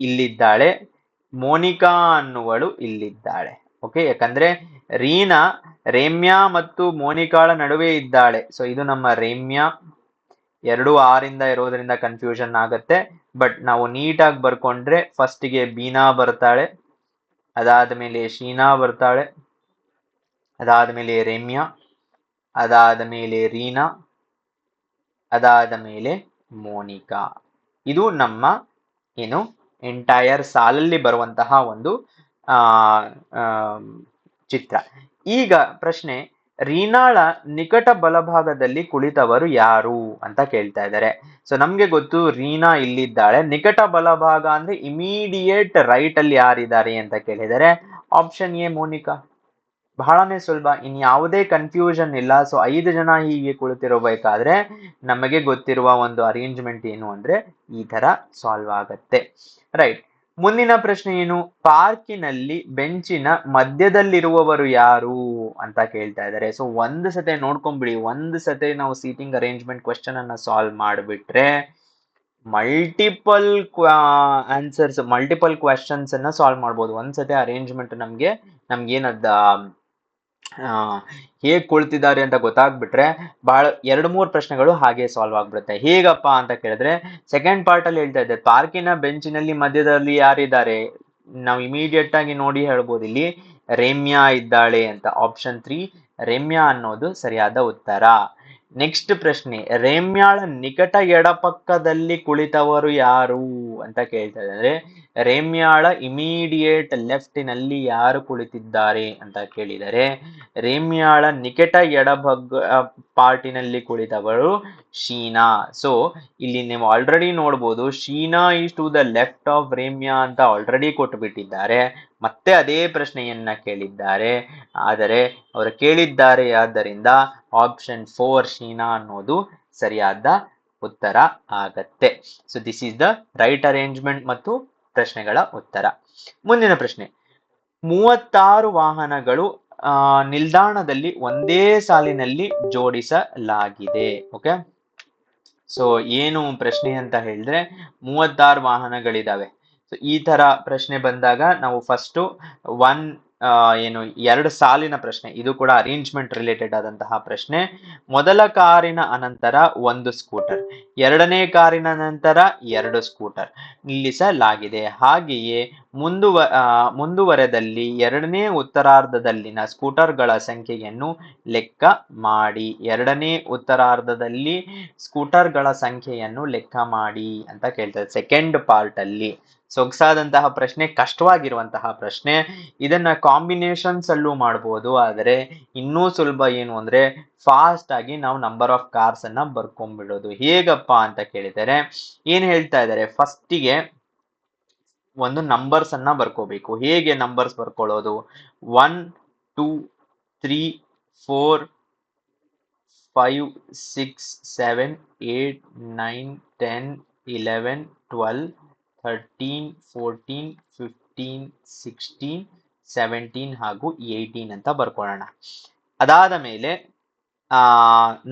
ಇಲ್ಲಿದ್ದಾಳೆ, ಮೋನಿಕಾ ಅನ್ನುವಳು ಇಲ್ಲಿದ್ದಾಳೆ. ಓಕೆ ಯಾಕಂದ್ರೆ ರೀನಾ, ರೇಮ್ಯಾ ಮತ್ತು ಮೋನಿಕಾಳ ನಡುವೆ ಇದ್ದಾಳೆ. ಸೊ ಇದು ನಮ್ಮ ರೇಮ್ಯಾ ಎರಡು ಆರಿಂದ ಇರೋದ್ರಿಂದ ಕನ್ಫ್ಯೂಷನ್ ಆಗತ್ತೆ. ಬಟ್ ನಾವು ನೀಟಾಗಿ ಬರ್ಕೊಂಡ್ರೆ ಫಸ್ಟಿಗೆ ಬೀನಾ ಬರ್ತಾಳೆ, ಅದಾದ ಮೇಲೆ ಶೀನಾ ಬರ್ತಾಳೆ, ಅದಾದ ಮೇಲೆ ರೇಮ್ಯಾ, ಅದಾದ ಮೇಲೆ ರೀನಾ, ಅದಾದ ಮೇಲೆ ಮೋನಿಕಾ. ಇದು ನಮ್ಮ ಏನು ಎಂಟೈರ್ ಸಾಲಲ್ಲಿ ಬರುವಂತಹ ಒಂದು ಚಿತ್ರ. ಈಗ ಪ್ರಶ್ನೆ ರೀನಾಳ ನಿಕಟ ಬಲಭಾಗದಲ್ಲಿ ಕುಳಿತವರು ಯಾರು ಅಂತ ಕೇಳ್ತಾ ಇದ್ದಾರೆ. ಸೊ ನಮ್ಗೆ ಗೊತ್ತು ರೀನಾ ಇಲ್ಲಿದ್ದಾಳೆ. ನಿಕಟ ಬಲಭಾಗ ಅಂದ್ರೆ ಇಮಿಡಿಯೇಟ್ ರೈಟ್ ಅಲ್ಲಿ ಯಾರಿದ್ದಾರೆ ಅಂತ ಕೇಳಿದರೆ ಆಪ್ಷನ್ ಎ ಮೋನಿಕಾ. ಬಹಳನೇ ಸುಲಭ. ಇನ್ ಯಾವುದೇ ಕನ್ಫ್ಯೂಷನ್ ಇಲ್ಲ. ಸೊ ಐದು ಜನ ಹೀಗೆ ಕುಳಿತಿರಬೇಕಾದ್ರೆ ನಮಗೆ ಗೊತ್ತಿರುವ ಒಂದು ಅರೇಂಜ್ಮೆಂಟ್ ಏನು ಅಂದ್ರೆ ಈ ತರ ಸಾಲ್ವ್ ಆಗತ್ತೆ. ರೈಟ್ ಮುಂದಿನ ಪ್ರಶ್ನೆ ಏನು? ಪಾರ್ಕಿನಲ್ಲಿ ಬೆಂಚಿನ ಮಧ್ಯದಲ್ಲಿರುವವರು ಯಾರು ಅಂತ ಕೇಳ್ತಾ ಇದ್ದಾರೆ. ಸೊ ಒಂದು ಸತೆ ನೋಡ್ಕೊಂಡ್ಬಿಡಿ ಒಂದು ಸತೆ ನಾವು ಸೀಟಿಂಗ್ ಅರೇಂಜ್ಮೆಂಟ್ ಕ್ವಶನ್ ಅನ್ನ ಸಾಲ್ವ್ ಮಾಡಿಬಿಟ್ರೆ ಮಲ್ಟಿಪಲ್ ಆನ್ಸರ್ಸ್ ಮಲ್ಟಿಪಲ್ ಕ್ವಶನ್ಸ್ ಅನ್ನ ಸಾಲ್ವ್ ಮಾಡ್ಬೋದು. ಒಂದ್ಸತೆ ಅರೇಂಜ್ಮೆಂಟ್ ನಮ್ಗೆ, ನಮ್ಗೇನದ ಹೇಗ್ ಕುಳಿತಿದ್ದಾರೆ ಅಂತ ಗೊತ್ತಾಗ್ಬಿಟ್ರೆ ಬಹಳ ಎರಡು ಮೂರು ಪ್ರಶ್ನೆಗಳು ಹಾಗೆ ಸಾಲ್ವ್ ಆಗ್ಬಿಡುತ್ತೆ. ಹೇಗಪ್ಪ ಅಂತ ಕೇಳಿದ್ರೆ ಸೆಕೆಂಡ್ ಪಾರ್ಟ್ ಅಲ್ಲಿ ಹೇಳ್ತಾ ಇದ್ದೆ ಪಾರ್ಕಿನ ಬೆಂಚಿನಲ್ಲಿ ಮಧ್ಯದಲ್ಲಿ ಯಾರಿದ್ದಾರೆ? ನಾವು ಇಮಿಡಿಯೇಟ್ ಆಗಿ ನೋಡಿ ಹೇಳ್ಬೋದು ಇಲ್ಲಿ, ರೇಮ್ಯಾ ಇದ್ದಾಳೆ ಅಂತ. ಆಪ್ಷನ್ ತ್ರೀ ರೇಮ್ಯಾ ಅನ್ನೋದು ಸರಿಯಾದ ಉತ್ತರ. ನೆಕ್ಸ್ಟ್ ಪ್ರಶ್ನೆ, ರೇಮ್ಯಾಳ ನಿಕಟ ಎಡಪಕ್ಕದಲ್ಲಿ ಕುಳಿತವರು ಯಾರು ಅಂತ ಕೇಳ್ತಾ ಇದ್ದಾರೆ. ರೇಮ್ಯಾಳ ಇಮಿಡಿಯೇಟ್ ಲೆಫ್ಟಿನಲ್ಲಿ ಯಾರು ಕುಳಿತಿದ್ದಾರೆ ಅಂತ ಕೇಳಿದರೆ, ರೇಮ್ಯಾಳ ನಿಕಟ ಎಡಭಗ್ ಪಾರ್ಟಿನಲ್ಲಿ ಕುಳಿತವರು ಶೀನಾ. ಸೊ ಇಲ್ಲಿ ನೀವು ಆಲ್ರೆಡಿ ನೋಡ್ಬೋದು, Sheena is to the left of Remya ಅಂತ ಆಲ್ರೆಡಿ ಕೊಟ್ಟುಬಿಟ್ಟಿದ್ದಾರೆ ಮತ್ತೆ ಅದೇ ಪ್ರಶ್ನೆಯನ್ನ ಕೇಳಿದ್ದಾರೆ. ಆದರೆ ಅವರು ಕೇಳಿದ್ದಾರೆ ಆದ್ದರಿಂದ ಆಪ್ಷನ್ ಫೋರ್ ಶೀನಾ ಅನ್ನೋದು ಸರಿಯಾದ ಉತ್ತರ ಆಗತ್ತೆ. So this is the right arrangement ಮತ್ತು ಪ್ರಶ್ನೆಗಳ ಉತ್ತರ. ಮುಂದಿನ ಪ್ರಶ್ನೆ. ಮೂವತ್ತಾರು ವಾಹನಗಳು ನಿಲ್ದಾಣದಲ್ಲಿ ಒಂದೇ ಸಾಲಿನಲ್ಲಿ ಜೋಡಿಸಲಾಗಿದೆ. ಓಕೆ ಸೊ ಏನು ಪ್ರಶ್ನೆ ಅಂತ ಹೇಳಿದ್ರೆ ಮೂವತ್ತಾರು ವಾಹನಗಳಿದಾವೆ. ಸೊ ಈ ತರ ಪ್ರಶ್ನೆ ಬಂದಾಗ ನಾವು ಫಸ್ಟ್ ಒನ್ ಏನು, ಎರಡು ಸಾಲಿನ ಪ್ರಶ್ನೆ, ಇದು ಕೂಡ ಅರೇಂಜ್ಮೆಂಟ್ ರಿಲೇಟೆಡ್ ಆದಂತಹ ಪ್ರಶ್ನೆ. ಮೊದಲ ಕಾರಿನ ಅನಂತರ ಒಂದು ಸ್ಕೂಟರ್ ಎರಡನೇ ಕಾರಿನ ನಂತರ ಎರಡು ಸ್ಕೂಟರ್ ನಿಲ್ಲಿಸಲಾಗಿದೆ. ಹಾಗೆಯೇ ಮುಂದುವ ಮುಂದುವರೆದಲ್ಲಿ ಎರಡನೇ ಉತ್ತರಾರ್ಧದಲ್ಲಿನ ಸ್ಕೂಟರ್ಗಳ ಸಂಖ್ಯೆಯನ್ನು ಲೆಕ್ಕ ಮಾಡಿ, ಎರಡನೇ ಉತ್ತರಾರ್ಧದಲ್ಲಿ ಸ್ಕೂಟರ್ಗಳ ಸಂಖ್ಯೆಯನ್ನು ಲೆಕ್ಕ ಮಾಡಿ ಅಂತ ಕೇಳ್ತಾರೆ ಸೆಕೆಂಡ್ ಪಾರ್ಟ್ ಅಲ್ಲಿ. ಸೊಗಸಾದಂತಹ ಪ್ರಶ್ನೆ, ಕಷ್ಟವಾಗಿರುವಂತಹ ಪ್ರಶ್ನೆ. ಇದನ್ನ ಕಾಂಬಿನೇಷನ್ಸ್ ಅಲ್ಲೂ ಮಾಡ್ಬೋದು. ಆದರೆ ಇನ್ನೂ ಸುಲಭ ಏನು ಅಂದ್ರೆ ಫಾಸ್ಟ್ ಆಗಿ ನಾವು ನಂಬರ್ ಆಫ್ ಕಾರ್ಸ್ ಅನ್ನ ಬರ್ಕೊಂಡ್ಬಿಡೋದು. ಹೇಗಪ್ಪ ಅಂತ ಕೇಳಿದರೆ ಏನ್ ಹೇಳ್ತಾ ಇದ್ದಾರೆ? ಫಸ್ಟಿಗೆ ಒಂದು ನಂಬರ್ಸ್ ಅನ್ನ ಬರ್ಕೋಬೇಕು. ಹೇಗೆ numbers ಬರ್ಕೊಳ್ಳೋದು? One two three four five six seven eight nine ten eleven twelve thirteen fourteen fifteen sixteen seventeen ಹಾಗೂ ಏಯ್ಟೀನ್ ಅಂತ ಬರ್ಕೊಳ್ಳೋಣ. ಅದಾದ ಮೇಲೆ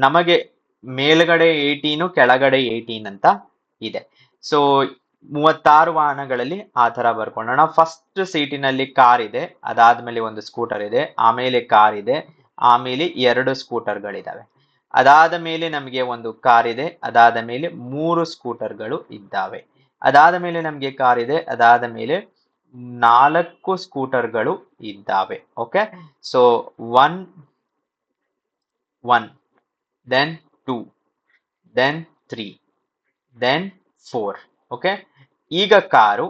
ನಮಗೆ ಮೇಲ್ಗಡೆ ಏಯ್ಟೀನು ಕೆಳಗಡೆ ಏಯ್ಟೀನ್ ಅಂತ ಇದೆ. ಸೊ ಮೂವತ್ತಾರು ವಾಹನಗಳಲ್ಲಿ ಆ ಥರ ಬರ್ಕೊಳ್ಳೋಣ. ಫಸ್ಟ್ ಸೀಟಿನಲ್ಲಿ ಕಾರ್ ಇದೆ. ಅದಾದ್ಮೇಲೆ ಒಂದು ಸ್ಕೂಟರ್ ಇದೆ. ಆಮೇಲೆ ಕಾರ್ ಇದೆ. ಆಮೇಲೆ ಎರಡು ಸ್ಕೂಟರ್ಗಳಿದ್ದಾವೆ ಅದಾದ ಮೇಲೆ ನಮಗೆ ಒಂದು ಕಾರ್ ಇದೆ. ಅದಾದ ಮೇಲೆ ಮೂರು ಸ್ಕೂಟರ್ಗಳು ಇದ್ದಾವೆ. ಅದಾದ ಮೇಲೆ ನಮಗೆ ಕಾರ್ ಇದೆ ಅದಾದ ಮೇಲೆ ನಾಲ್ಕು ಸ್ಕೂಟರ್ಗಳು ಇದ್ದಾವೆ. Okay so one one then two then three then four okay ಈಗ ಕಾರು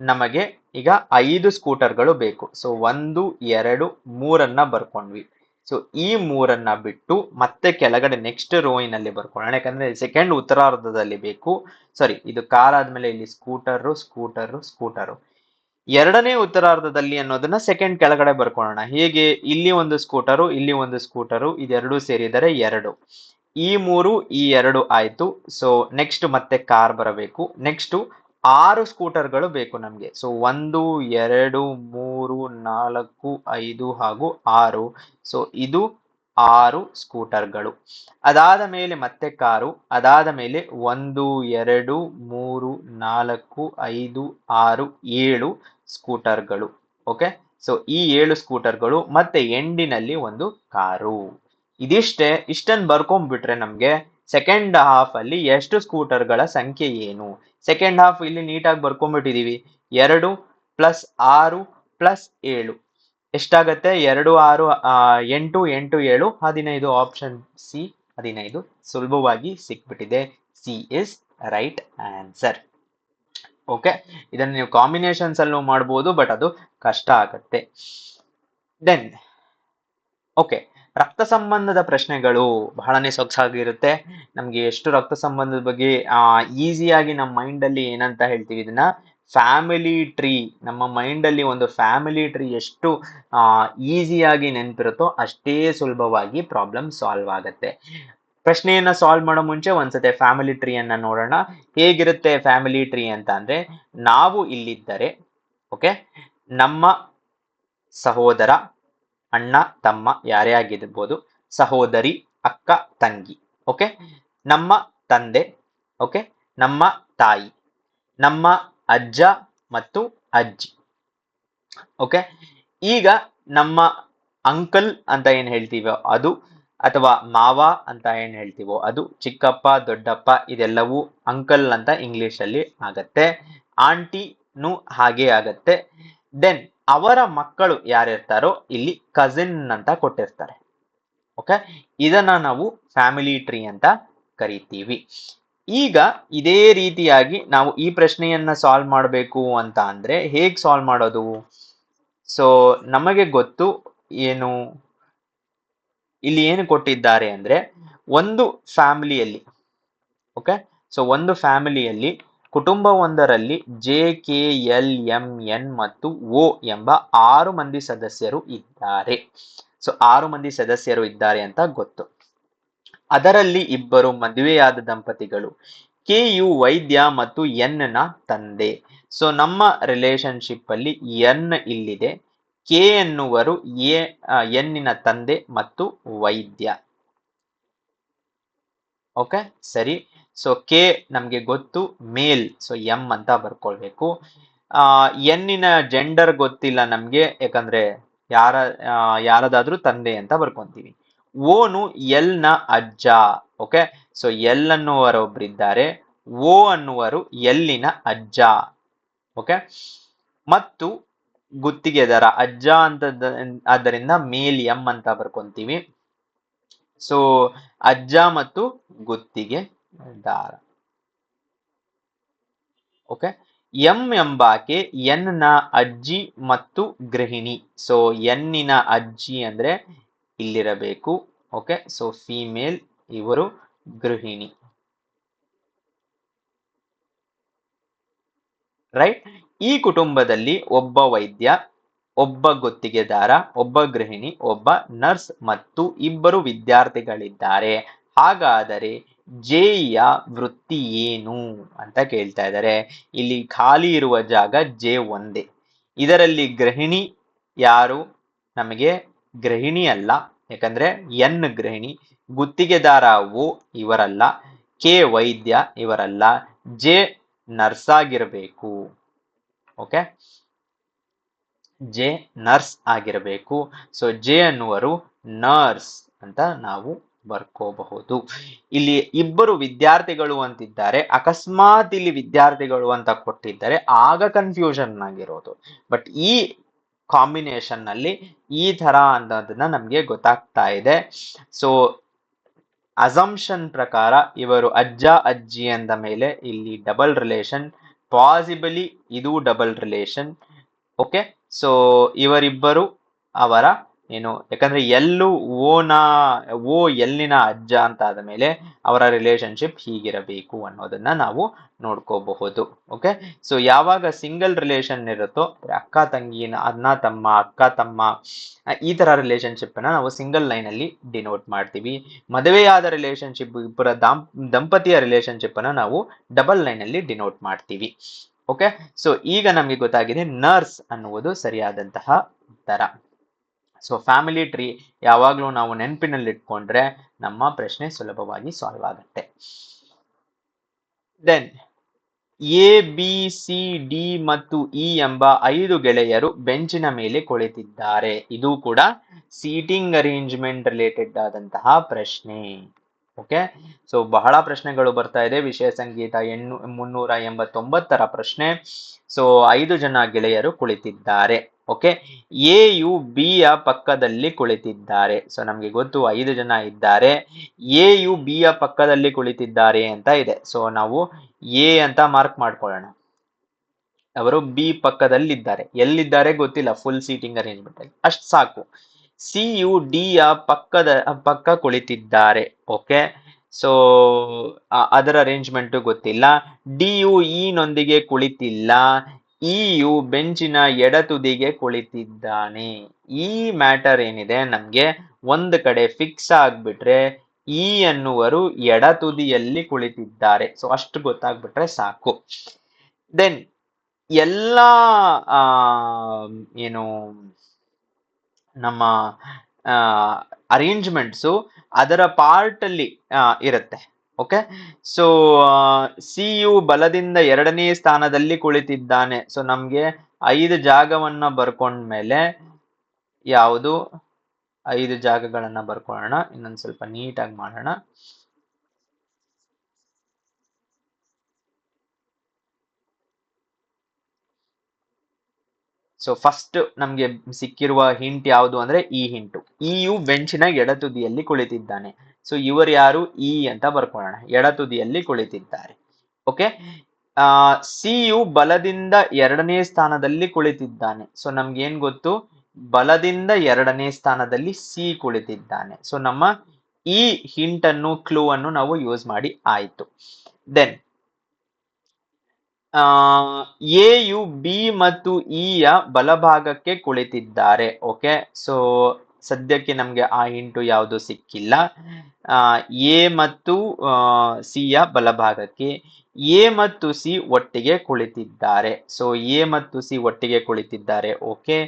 ನಮಗೆ ಈಗ ಐದು ಸ್ಕೂಟರ್ಗಳು ಬೇಕು. ಸೊ ಒಂದು, ಎರಡು, ಮೂರನ್ನ ಬರ್ಕೊಂಡ್ವಿ. ಸೊ ಈ ಮೂರನ್ನ ಬಿಟ್ಟು ಮತ್ತೆ ಕೆಳಗಡೆ ನೆಕ್ಸ್ಟ್ ರೋಯಿನಲ್ಲಿ ಬರ್ಕೊಳ್ಳೋಣ. ಯಾಕಂದ್ರೆ ಸೆಕೆಂಡ್ ಉತ್ತರಾರ್ಧದಲ್ಲಿ ಬೇಕು. ಸಾರಿ ಇದು ಕಾರ್ ಆದ್ಮೇಲೆ ಇಲ್ಲಿ ಸ್ಕೂಟರು ಸ್ಕೂಟರು ಸ್ಕೂಟರು ಎರಡನೇ ಉತ್ತರಾರ್ಧದಲ್ಲಿ ಅನ್ನೋದನ್ನ ಸೆಕೆಂಡ್ ಕೆಳಗಡೆ ಬರ್ಕೊಳ್ಳೋಣ. ಹೇಗೆ? ಇಲ್ಲಿ ಒಂದು ಸ್ಕೂಟರು ಇಲ್ಲಿ ಒಂದು ಸ್ಕೂಟರು ಇದೆರಡು ಸೇರಿದರೆ ಎರಡು. ಈ ಮೂರು, ಈ ಎರಡು ಆಯ್ತು. ಸೊ ನೆಕ್ಸ್ಟ್ ಮತ್ತೆ ಕಾರ್ ಬರಬೇಕು. ನೆಕ್ಸ್ಟ್ ಆರು ಸ್ಕೂಟರ್ಗಳು ಬೇಕು ನಮಗೆ. ಸೊ ಒಂದು, ಎರಡು, ಮೂರು, ನಾಲ್ಕು, ಐದು ಹಾಗೂ ಆರು. ಸೊ ಇದು ಆರು ಸ್ಕೂಟರ್ಗಳು. ಅದಾದ ಮೇಲೆ ಮತ್ತೆ ಕಾರು, ಅದಾದ ಮೇಲೆ ಒಂದು, ಎರಡು, ಮೂರು, ನಾಲ್ಕು, ಐದು, ಆರು, ಏಳು ಸ್ಕೂಟರ್ಗಳು. ಓಕೆ ಸೊ ಈ ಏಳು ಸ್ಕೂಟರ್ಗಳು ಮತ್ತೆ ಎಂಡಿನಲ್ಲಿ ಒಂದು ಕಾರು. ಇದಿಷ್ಟೇ ಇಷ್ಟನ್ನು ಬರ್ಕೊಂಡ್ಬಿಟ್ರೆ ನಮಗೆ ಸೆಕೆಂಡ್ ಹಾಫ್ ಅಲ್ಲಿ ಎಷ್ಟು ಸ್ಕೂಟರ್ಗಳ ಸಂಖ್ಯೆ ಏನು? ಸೆಕೆಂಡ್ ಹಾಫ್ ಇಲ್ಲಿ ನೀಟಾಗಿ ಬರ್ಕೊಂಡ್ಬಿಟ್ಟಿದೀವಿ. ಎರಡು ಪ್ಲಸ್ ಆರು ಪ್ಲಸ್ ಏಳು. ಎಷ್ಟಾಗತ್ತೆ? ಎರಡು, ಆರು ಎಂಟು ಎಂಟು, ಏಳು, ಹದಿನೈದು ಆಪ್ಷನ್ ಸಿ ಹದಿನೈದು ಸುಲಭವಾಗಿ ಸಿಕ್ಬಿಟ್ಟಿದೆ. C is right answer okay ಇದನ್ನು ನೀವು ಕಾಂಬಿನೇಷನ್ಸ್ ಅಲ್ಲೂ ಮಾಡ್ಬೋದು ಬಟ್ ಅದು ಕಷ್ಟ ಆಗತ್ತೆ. ದೆನ್ ಓಕೆ ರಕ್ತ ಸಂಬಂಧದ ಪ್ರಶ್ನೆಗಳು ಬಹಳನೇ ಸೊಗಸಾಗಿರುತ್ತೆ. ನಮ್ಗೆ ಎಷ್ಟು ರಕ್ತ ಸಂಬಂಧದ ಬಗ್ಗೆ, ಆ ಈಸಿಯಾಗಿ ನಮ್ಮ ಮೈಂಡ್ ಅಲ್ಲಿ ಏನಂತ ಹೇಳ್ತೀವಿ ಇದನ್ನ? ಫ್ಯಾಮಿಲಿ ಟ್ರೀ ನಮ್ಮ ಮೈಂಡ್ ಅಲ್ಲಿ ಒಂದು ಫ್ಯಾಮಿಲಿ ಟ್ರೀ ಎಷ್ಟು ಈಸಿಯಾಗಿ ನೆನಪಿರುತ್ತೋ ಅಷ್ಟೇ ಸುಲಭವಾಗಿ ಪ್ರಾಬ್ಲಮ್ ಸಾಲ್ವ್ ಆಗುತ್ತೆ. ಪ್ರಶ್ನೆಯನ್ನ ಸಾಲ್ವ್ ಮಾಡೋ ಮುಂಚೆ ಒಂದ್ಸತಿ ಫ್ಯಾಮಿಲಿ ಟ್ರೀಯನ್ನು ನೋಡೋಣ. ಹೇಗಿರುತ್ತೆ ಫ್ಯಾಮಿಲಿ ಟ್ರೀ ಅಂತ ಅಂದ್ರೆ, ನಾವು ಇಲ್ಲಿದ್ದರೆ ಓಕೆ ನಮ್ಮ ಸಹೋದರ ಅಣ್ಣ, ತಮ್ಮ ಯಾರೇ ಆಗಿರ್ಬೋದು, ಸಹೋದರಿ, ಅಕ್ಕ, ತಂಗಿ ಓಕೆ ನಮ್ಮ ತಂದೆ ಓಕೆ ನಮ್ಮ ತಾಯಿ, ನಮ್ಮ ಅಜ್ಜ ಮತ್ತು ಅಜ್ಜಿ ಓಕೆ ಈಗ ನಮ್ಮ ಅಂಕಲ್ ಅಂತ ಏನ್ ಹೇಳ್ತೀವೋ ಅದು, ಅಥವಾ ಮಾವ ಅಂತ ಏನ್ ಹೇಳ್ತೀವೋ ಅದು, ಚಿಕ್ಕಪ್ಪ, ದೊಡ್ಡಪ್ಪ ಇದೆಲ್ಲವೂ ಅಂಕಲ್ ಅಂತ ಇಂಗ್ಲಿಷ್ ಅಲ್ಲಿ ಆಗತ್ತೆ. ಆಂಟಿನೂ ಹಾಗೆ ಆಗತ್ತೆ. ದೆನ್ ಅವರ ಮಕ್ಕಳು ಯಾರಿರ್ತಾರೋ ಇಲ್ಲಿ ಕಸಿನ್ ಅಂತ ಕೊಟ್ಟಿರ್ತಾರೆ. ಓಕೆ ಇದನ್ನ ನಾವು ಫ್ಯಾಮಿಲಿ ಟ್ರೀ ಅಂತ ಕರಿತೀವಿ. ಈಗ ಇದೇ ರೀತಿಯಾಗಿ ನಾವು ಈ ಪ್ರಶ್ನೆಯನ್ನ ಸಾಲ್ವ್ ಮಾಡಬೇಕು ಅಂತ ಅಂದ್ರೆ ಹೇಗ್ ಸಾಲ್ವ್ ಮಾಡೋದು? ಸೊ ನಮಗೆ ಗೊತ್ತು ಏನು? ಇಲ್ಲಿ ಏನು ಕೊಟ್ಟಿದ್ದಾರೆ ಅಂದ್ರೆ ಒಂದು ಫ್ಯಾಮಿಲಿಯಲ್ಲಿ ಓಕೆ ಸೊ ಒಂದು ಫ್ಯಾಮಿಲಿಯಲ್ಲಿ ಕುಟುಂಬವೊಂದರಲ್ಲಿ J K L M N ಮತ್ತು ಓ ಎಂಬ ಆರು ಮಂದಿ ಸದಸ್ಯರು ಇದ್ದಾರೆ. ಸೊ ಆರು ಮಂದಿ ಸದಸ್ಯರು ಇದ್ದಾರೆ ಅಂತ ಗೊತ್ತು. ಅದರಲ್ಲಿ ಇಬ್ಬರು ಮದುವೆಯಾದ ದಂಪತಿಗಳು, ಕೆ ಯು ವೈದ್ಯ ಮತ್ತು ಎನ್ನ ತಂದೆ. ಸೊ ನಮ್ಮ ರಿಲೇಶನ್ಶಿಪ್ ಅಲ್ಲಿ ಎನ್ ಇಲ್ಲಿದೆ. ಕೆ ಎನ್ನುವರು ಎ ಎನ್ನಿನ ತಂದೆ ಮತ್ತು ವೈದ್ಯ. ಓಕೆ ಸರಿ. ಸೊ ಕೆ ನಮಗೆ ಗೊತ್ತು, ಮೇಲ್. ಸೊ ಎಂ ಅಂತ ಬರ್ಕೊಳ್ಬೇಕು. ಆ ಎನ್ನಿನ ಜೆಂಡರ್ ಗೊತ್ತಿಲ್ಲ ನಮಗೆ, ಯಾಕಂದ್ರೆ ಯಾರ ಯಾರದಾದ್ರೂ ತಂದೆ ಅಂತ ಬರ್ಕೊಂತೀವಿ. ಓನು ಎಲ್ನ ಅಜ್ಜ ಓಕೆ ಸೊ ಎಲ್ ಅನ್ನುವರು ಒಬ್ಬರಿದ್ದಾರೆ ಓ ಅನ್ನುವರು ಎಲ್ಲಿನ ಅಜ್ಜ ಓಕೆ ಮತ್ತು ಗುತ್ತಿಗೆದಾರ ಅಜ್ಜ ಅಂತ ಆದ್ದರಿಂದ ಮೇಲ್ ಎಂ ಅಂತ ಬರ್ಕೊಂತೀವಿ. ಸೊ ಅಜ್ಜ ಮತ್ತು ಗುತ್ತಿಗೆದಾರ ಓಕೆ ಎಂ ಎಂಬಾಕೆ ಎನ್ನ ಅಜ್ಜಿ ಮತ್ತು ಗೃಹಿಣಿ. ಸೊ ಎನ್ನಿನ ಅಜ್ಜಿ ಅಂದ್ರೆ ಇಲ್ಲಿರಬೇಕು. ಓಕೆ ಸೊ ಫೀಮೇಲ್ ಇವರು ಗೃಹಿಣಿ. ರೈಟ್ ಈ ಕುಟುಂಬದಲ್ಲಿ ಒಬ್ಬ ವೈದ್ಯ, ಒಬ್ಬ ಗುತ್ತಿಗೆದಾರ, ಒಬ್ಬ ಗೃಹಿಣಿ, ಒಬ್ಬ ನರ್ಸ್ ಮತ್ತು ಇಬ್ಬರು ವಿದ್ಯಾರ್ಥಿಗಳಿದ್ದಾರೆ. ಹಾಗಾದರೆ ಜೆಯ ವೃತ್ತಿ ಏನು ಅಂತ ಕೇಳ್ತಾ ಇದ್ದಾರೆ ಇಲ್ಲಿ ಖಾಲಿ ಇರುವ ಜಾಗ ಜೆ ಒಂದೇ. ಇದರಲ್ಲಿ ಗೃಹಿಣಿ ಯಾರು? ನಮಗೆ ಗೃಹಿಣಿ ಅಲ್ಲ. ಯಾಕಂದ್ರೆ ಎನ್ ಗೃಹಿಣಿ. ಗುತ್ತಿಗೆದಾರ ಓ ಇವರಲ್ಲ. ಕೆ ವೈದ್ಯ ಇವರಲ್ಲ. ಜೆ ನರ್ಸ್ ಆಗಿರಬೇಕು ಓಕೆ? ಜೆ ನರ್ಸ್ ಆಗಿರಬೇಕು. ಸೊ ಜೆ ಅನ್ನುವರು ನರ್ಸ್ ಅಂತ ನಾವು ಬರ್ಕೋಬಹುದು. ಇಲ್ಲಿ ಇಬ್ಬರು ವಿದ್ಯಾರ್ಥಿಗಳು ಅಂತಿದ್ದಾರೆ. ಅಕಸ್ಮಾತ್ ಇಲ್ಲಿ ವಿದ್ಯಾರ್ಥಿಗಳು ಅಂತ ಕೊಟ್ಟಿದ್ದಾರೆ ಆಗ ಕನ್ಫ್ಯೂಷನ್ ಆಗಿರೋದು. ಬಟ್ ಈ ಕಾಂಬಿನೇಷನ್ನಲ್ಲಿ ಈ ತರ ಅನ್ನೋದನ್ನ ನಮ್ಗೆ ಗೊತ್ತಾಗ್ತಾ ಇದೆ. ಸೊ ಅಸಂಪ್ಷನ್ ಪ್ರಕಾರ ಇವರು ಅಜ್ಜ, ಅಜ್ಜಿ ಅಂದ ಮೇಲೆ ಇಲ್ಲಿ ಡಬಲ್ ರಿಲೇಷನ್ ಪಾಸಿಬಲಿ ಇದು ಡಬಲ್ ರಿಲೇಷನ್ ಓಕೆ ಸೊ ಇವರಿಬ್ಬರು ಅವರ ಏನು? ಯಾಕಂದ್ರೆ ಎಲ್ಲು ಓನ, ಓ ಎಲ್ಲಿನ ಅಜ್ಜ ಅಂತ ಆದ ಮೇಲೆ ಅವರ ರಿಲೇಶನ್ಶಿಪ್ ಹೀಗಿರಬೇಕು ಅನ್ನೋದನ್ನ ನಾವು ನೋಡ್ಕೋಬಹುದು. ಓಕೆ ಸೊ ಯಾವಾಗ ಸಿಂಗಲ್ ರಿಲೇಶನ್ ಇರುತ್ತೋ ಅಕ್ಕ ತಂಗಿನ ಅನ್ನ ತಮ್ಮ, ಅಕ್ಕ ತಮ್ಮ ಈ ತರ ರಿಲೇಶನ್ಶಿಪ್ ಅನ್ನ ನಾವು ಸಿಂಗಲ್ ಲೈನ್ ಅಲ್ಲಿ ಡಿನೋಟ್ ಮಾಡ್ತೀವಿ. ಮದುವೆಯಾದ ರಿಲೇಶನ್ಶಿಪ್ ಇಬ್ಬರ ದಂಪತಿಯ ರಿಲೇಶನ್ಶಿಪ್ ಅನ್ನ ನಾವು ಡಬಲ್ ಲೈನ್ ಅಲ್ಲಿ ಡಿನೋಟ್ ಮಾಡ್ತೀವಿ. ಓಕೆ ಸೊ ಈಗ ನಮಗೆ ಗೊತ್ತಾಗಿದೆ ನರ್ಸ್ ಅನ್ನುವುದು ಸರಿಯಾದಂತಹ ಉತ್ತರ. ಸೊ ಫ್ಯಾಮಿಲಿ ಟ್ರೀ ಯಾವಾಗಲೂ ನಾವು ನೆನಪಿನಲ್ಲಿ ಇಟ್ಕೊಂಡ್ರೆ ನಮ್ಮ ಪ್ರಶ್ನೆ ಸುಲಭವಾಗಿ ಸಾಲ್ವ್ ಆಗುತ್ತೆ. Then A B C D ಮತ್ತು ಇ ಎಂಬ ಐದು ಗೆಳೆಯರು ಬೆಂಚಿನ ಮೇಲೆ ಕುಳಿತಿದ್ದಾರೆ. ಇದು ಕೂಡ ಸೀಟಿಂಗ್ ಅರೇಂಜ್ಮೆಂಟ್ ರಿಲೇಟೆಡ್ ಆದಂತಹ ಪ್ರಶ್ನೆ. ಓಕೆ ಸೊ ಬಹಳ ಪ್ರಶ್ನೆಗಳು ಬರ್ತಾ ಇದೆ. ವಿಷಯ ಸಂಗೀತ ಎಣ್ಣು ಮುನ್ನೂರ ಎಂಬತ್ತೊಂಬತ್ತರ ಪ್ರಶ್ನೆ. ಸೊ ಐದು ಜನ ಗೆಳೆಯರು ಕುಳಿತಿದ್ದಾರೆ. ಓಕೆ? ಎ ಯು ಬಿ ಯ ಪಕ್ಕದಲ್ಲಿ ಕುಳಿತಿದ್ದಾರೆ. ಸೊ ನಮಗೆ ಗೊತ್ತು ಐದು ಜನ ಇದ್ದಾರೆ. ಎ ಯು ಬಿ ಯ ಪಕ್ಕದಲ್ಲಿ ಕುಳಿತಿದ್ದಾರೆ ಅಂತ ಇದೆ. ಸೊ ನಾವು ಎ ಅಂತ ಮಾರ್ಕ್ ಮಾಡ್ಕೊಳ್ಳೋಣ. ಅವರು ಬಿ ಪಕ್ಕದಲ್ಲಿದ್ದಾರೆ. ಎಲ್ಲಿದ್ದಾರೆ ಗೊತ್ತಿಲ್ಲ. ಫುಲ್ ಸೀಟಿಂಗ್ ಅರೇಂಜ್ಮೆಂಟ್ ಅಲ್ಲಿ. ಅಷ್ಟು ಸಾಕು. ಸಿ ಯು ಡಿ ಯ ಪಕ್ಕದ, ಪಕ್ಕ ಕುಳಿತಿದ್ದಾರೆ. ಓಕೆ? ಸೊ ಅದರ ಅರೇಂಜ್ಮೆಂಟ್ ಗೊತ್ತಿಲ್ಲ. ಡಿ ಯು ಇ ನೊಂದಿಗೆ ಕುಳಿತಿಲ್ಲ. ಇ ಯು ಬೆಂಚಿನ ಎಡತುದಿಗೆ ಕುಳಿತಿದ್ದಾನೆ. ಈ ಮ್ಯಾಟರ್ ಏನಿದೆ ನಮ್ಗೆ ಒಂದು ಕಡೆ ಫಿಕ್ಸ್ ಆಗ್ಬಿಟ್ರೆ ಈ ಅನ್ನುವರು ಎಡತುದಿಯಲ್ಲಿ ಕುಳಿತಿದ್ದಾರೆ. ಸೊ ಅಷ್ಟು ಗೊತ್ತಾಗ್ಬಿಟ್ರೆ ಸಾಕು. ದೆನ್ ಎಲ್ಲ ಏನು, ನಮ್ಮ ಅರೇಂಜ್ಮೆಂಟ್ಸು ಅದರ ಪಾರ್ಟಲ್ಲಿ ಇರುತ್ತೆ. ಓಕೆ ಸೊ ಸಿ ಯು ಬಲದಿಂದ ಎರಡನೇ ಸ್ಥಾನದಲ್ಲಿ ಕುಳಿತಿದ್ದಾನೆ. ಸೊ ನಮ್ಗೆ ಐದು ಜಾಗವನ್ನ ಬರ್ಕೊಂಡ್ಮೇಲೆ ಯಾವುದು? ಐದು ಜಾಗಗಳನ್ನ ಬರ್ಕೊಳ್ಳೋಣ. ಇನ್ನೊಂದ್ ಸ್ವಲ್ಪ ನೀಟಾಗಿ ಮಾಡೋಣ. ಸೊ ಫಸ್ಟ್ ನಮ್ಗೆ ಸಿಕ್ಕಿರುವ ಹಿಂಟ್ ಯಾವುದು ಅಂದ್ರೆ ಈ ಹಿಂಟು ಈ ಯು ಬೆಂಚಿನ ಎಡತುದಿಯಲ್ಲಿ ಕುಳಿತಿದ್ದಾನೆ. ಸೊ ಇವರು ಯಾರು? ಇ ಅಂತ ಬರ್ಕೊಳ್ಳೋಣ. ಎಡತುದಿಯಲ್ಲಿ ಕುಳಿತಿದ್ದಾರೆ. ಓಕೆ ಆ ಸಿ ಯು ಬಲದಿಂದ ಎರಡನೇ ಸ್ಥಾನದಲ್ಲಿ ಕುಳಿತಿದ್ದಾನೆ. ಸೊ ನಮ್ಗೆ ಏನ್ ಗೊತ್ತು? ಬಲದಿಂದ ಎರಡನೇ ಸ್ಥಾನದಲ್ಲಿ ಸಿ ಕುಳಿತಿದ್ದಾನೆ. ಸೊ ನಮ್ಮ ಈ ಹಿಂಟ್ ಅನ್ನು ಕ್ಲೂ ಅನ್ನು ನಾವು ಯೂಸ್ ಮಾಡಿ ಆಯ್ತು. ದೆನ್ ಎ, ಯು, ಬಿ ಮತ್ತು ಇ ಯ ಬಲಭಾಗಕ್ಕೆ ಕುಳಿತಿದ್ದಾರೆ. ಓಕೆ ಸೊ ಸದ್ಯಕ್ಕೆ ನಮ್ಗೆ ಆ ಇಂಟು ಯಾವುದು ಸಿಕ್ಕಿಲ್ಲ. ಎ ಮತ್ತು ಸಿಯ ಬಲಭಾಗಕ್ಕೆ. ಎ ಮತ್ತು ಸಿ ಒಟ್ಟಿಗೆ ಕುಳಿತಿದ್ದಾರೆ. ಸೊ ಎ ಮತ್ತು ಸಿ ಒಟ್ಟಿಗೆ ಕುಳಿತಿದ್ದಾರೆ. ಓಕೆ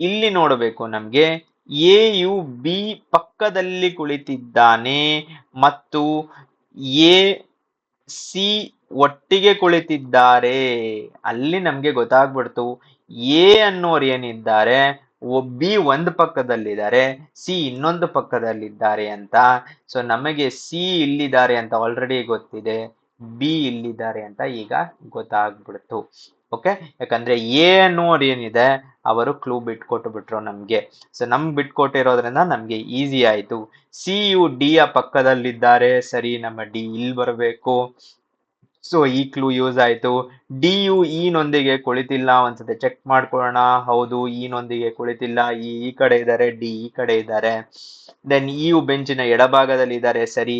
ಇಲ್ಲಿ ನೋಡಬೇಕು ನಮ್ಗೆ. ಎ ಯು ಬಿ ಪಕ್ಕದಲ್ಲಿ ಕುಳಿತಿದ್ದಾನೆ ಮತ್ತು ಎ ಸಿ ಒಟ್ಟಿಗೆ ಕುಳಿತಿದ್ದಾರೆ. ಅಲ್ಲಿ ನಮ್ಗೆ ಗೊತ್ತಾಗ್ಬಿಡ್ತು. ಎ ಅನ್ನೋರು ಏನಿದ್ದಾರೆ? ಬಿ ಒಂದು ಪಕ್ಕದಲ್ಲಿದ್ದಾರೆ, ಸಿ ಇನ್ನೊಂದು ಪಕ್ಕದಲ್ಲಿದ್ದಾರೆ ಅಂತ. ಸೊ ನಮಗೆ ಸಿ ಇಲ್ಲಿದ್ದಾರೆ ಅಂತ ಆಲ್ರೆಡಿ ಗೊತ್ತಿದೆ, ಬಿ ಇಲ್ಲಿದ್ದಾರೆ ಅಂತ ಈಗ ಗೊತ್ತಾಗ್ಬಿಡ್ತು. ಓಕೆ ಯಾಕಂದ್ರೆ ಎ ಅನ್ನೋರು ಏನಿದೆ, ಅವರು ಕ್ಲೂ ಬಿಟ್ಕೊಟ್ಟು ಬಿಟ್ರು ನಮ್ಗೆ. ಸೊ ನಮ್ಗೆ ಬಿಟ್ಕೊಟ್ಟಿರೋದ್ರಿಂದ ನಮ್ಗೆ ಈಸಿ ಆಯ್ತು. ಸಿ ಯು ಡಿ ಯ ಪಕ್ಕದಲ್ಲಿದ್ದಾರೆ, ಸರಿ, ನಮ್ಮ ಡಿ ಇಲ್ಲಿ ಬರಬೇಕು. ಸೊ ಈ ಕ್ಲೂ ಯೂಸ್ ಆಯ್ತು. ಡಿ ಯು ಈನೊಂದಿಗೆ ನೊಂದಿಗೆ ಕುಳಿತಿಲ್ಲ ಒಂದ್ಸತಿ ಚೆಕ್ ಮಾಡ್ಕೊಳ್ಳೋಣ. ಹೌದು ಈನೊಂದಿಗೆ ನೊಂದಿಗೆ ಕುಳಿತಿಲ್ಲ. ಈ ಈ ಕಡೆ ಇದ್ದಾರೆ ಡಿ ಈ ಕಡೆ ಇದ್ದಾರೆ. ದೆನ್ ಇ ಯು ಬೆಂಚಿನ ಎಡಭಾಗದಲ್ಲಿ ಇದ್ದಾರೆ. ಸರಿ.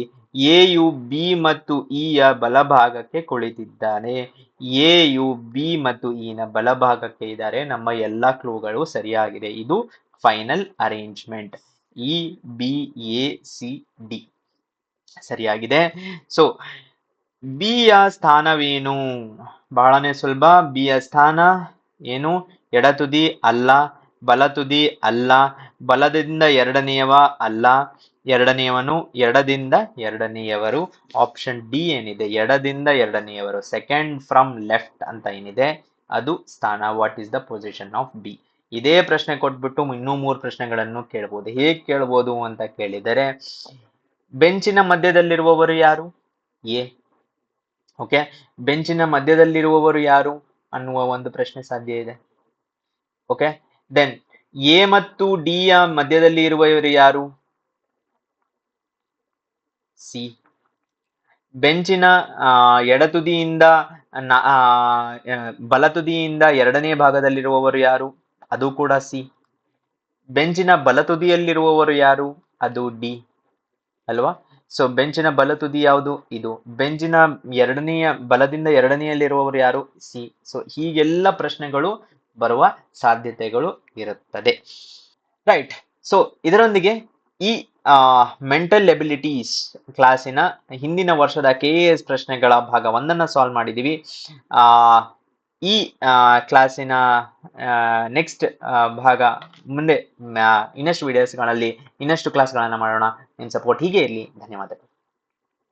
ಎ ಯು ಬಿ ಮತ್ತು ಇ ಯ ಬಲಭಾಗಕ್ಕೆ ಕುಳಿತಿದ್ದಾನೆ. ಎ ಯು ಬಿ ಮತ್ತು ಇ ನ ಬಲಭಾಗಕ್ಕೆ ಇದ್ದಾರೆ. ನಮ್ಮ ಎಲ್ಲಾ ಕ್ಲೂಗಳು ಸರಿಯಾಗಿದೆ. ಇದು final arrangement E B A C D ಸರಿಯಾಗಿದೆ. ಸೊ ಬಿ ಯ ಸ್ಥಾನವೇನು? ಬಹಳನೇ ಸುಲಭ. ಬಿ ಯ ಸ್ಥಾನ ಏನು? ಎಡತುದಿ ಅಲ್ಲ, ಬಲತುದಿ ಅಲ್ಲ, ಬಲದಿಂದ ಎರಡನೆಯವ ಅಲ್ಲ, ಎರಡನೆಯವನು ಎಡದಿಂದ ಎರಡನೆಯವರು. ಆಪ್ಷನ್ ಡಿ ಏನಿದೆ? ಎಡದಿಂದ ಎರಡನೆಯವರು. ಸೆಕೆಂಡ್ ಫ್ರಮ್ ಲೆಫ್ಟ್ ಅಂತ ಏನಿದೆ? ಅದು ಸ್ಥಾನ. What is the position of B? ಇದೇ ಪ್ರಶ್ನೆ ಕೊಟ್ಬಿಟ್ಟು ಇನ್ನೂ ಮೂರು ಪ್ರಶ್ನೆಗಳನ್ನು ಕೇಳ್ಬೋದು. ಹೇಗೆ ಕೇಳ್ಬೋದು ಅಂತ ಕೇಳಿದರೆ, ಬೆಂಚಿನ ಮಧ್ಯದಲ್ಲಿರುವವರು ಯಾರು? ಎ. ಓಕೆ ಬೆಂಚಿನ ಮಧ್ಯದಲ್ಲಿರುವವರು ಯಾರು ಅನ್ನುವ ಒಂದು ಪ್ರಶ್ನೆ ಸಾಧ್ಯ ಇದೆ. ಓಕೆ ದೆನ್ ಎ ಮತ್ತು ಡಿ ಯ ಮಧ್ಯದಲ್ಲಿ ಇರುವವರು ಯಾರು? ಸಿ ಬೆಂಚಿನ ಎಡತುದಿಯಿಂದ ಬಲತುದಿಯಿಂದ ಎರಡನೇ ಭಾಗದಲ್ಲಿರುವವರು ಯಾರು? ಅದು ಕೂಡ ಸಿ ಬೆಂಚಿನ ಬಲತುದಿಯಲ್ಲಿರುವವರು ಯಾರು? ಅದು ಡಿ ಅಲ್ವಾ? ಸೊ ಬೆಂಚಿನ ಬಲ ತುದಿ ಯಾವುದು? ಇದು ಬೆಂಚಿನ ಎರಡನೆಯ, ಬಲದಿಂದ ಎರಡನೆಯಲ್ಲಿರುವವರು ಯಾರು? ಸಿ ಸೊ ಹೀಗೆಲ್ಲ ಪ್ರಶ್ನೆಗಳು ಬರುವ ಸಾಧ್ಯತೆಗಳು ಇರುತ್ತದೆ. ರೈಟ್ ಸೊ ಇದರೊಂದಿಗೆ ಈ ಮೆಂಟಲ್ ಎಬಿಲಿಟೀಸ್ ಕ್ಲಾಸಿನ ಹಿಂದಿನ ವರ್ಷದ ಕೆ ಎ ಎಸ್ ಪ್ರಶ್ನೆಗಳ ಭಾಗ ಒಂದನ್ನ ಸಾಲ್ವ್ ಮಾಡಿದೀವಿ. ಆ ಈ ಕ್ಲಾಸಿನ ನೆಕ್ಸ್ಟ್ ಭಾಗ ಮುಂದೆ ಇನ್ನಷ್ಟು ವಿಡಿಯೋಸ್ಗಳಲ್ಲಿ ಇನ್ನಷ್ಟು ಕ್ಲಾಸ್ಗಳನ್ನು ಮಾಡೋಣ. ನಿಮ್ಮ ಸಪೋರ್ಟ್ ಹೀಗೆ ಇರಲಿ. ಧನ್ಯವಾದಗಳು.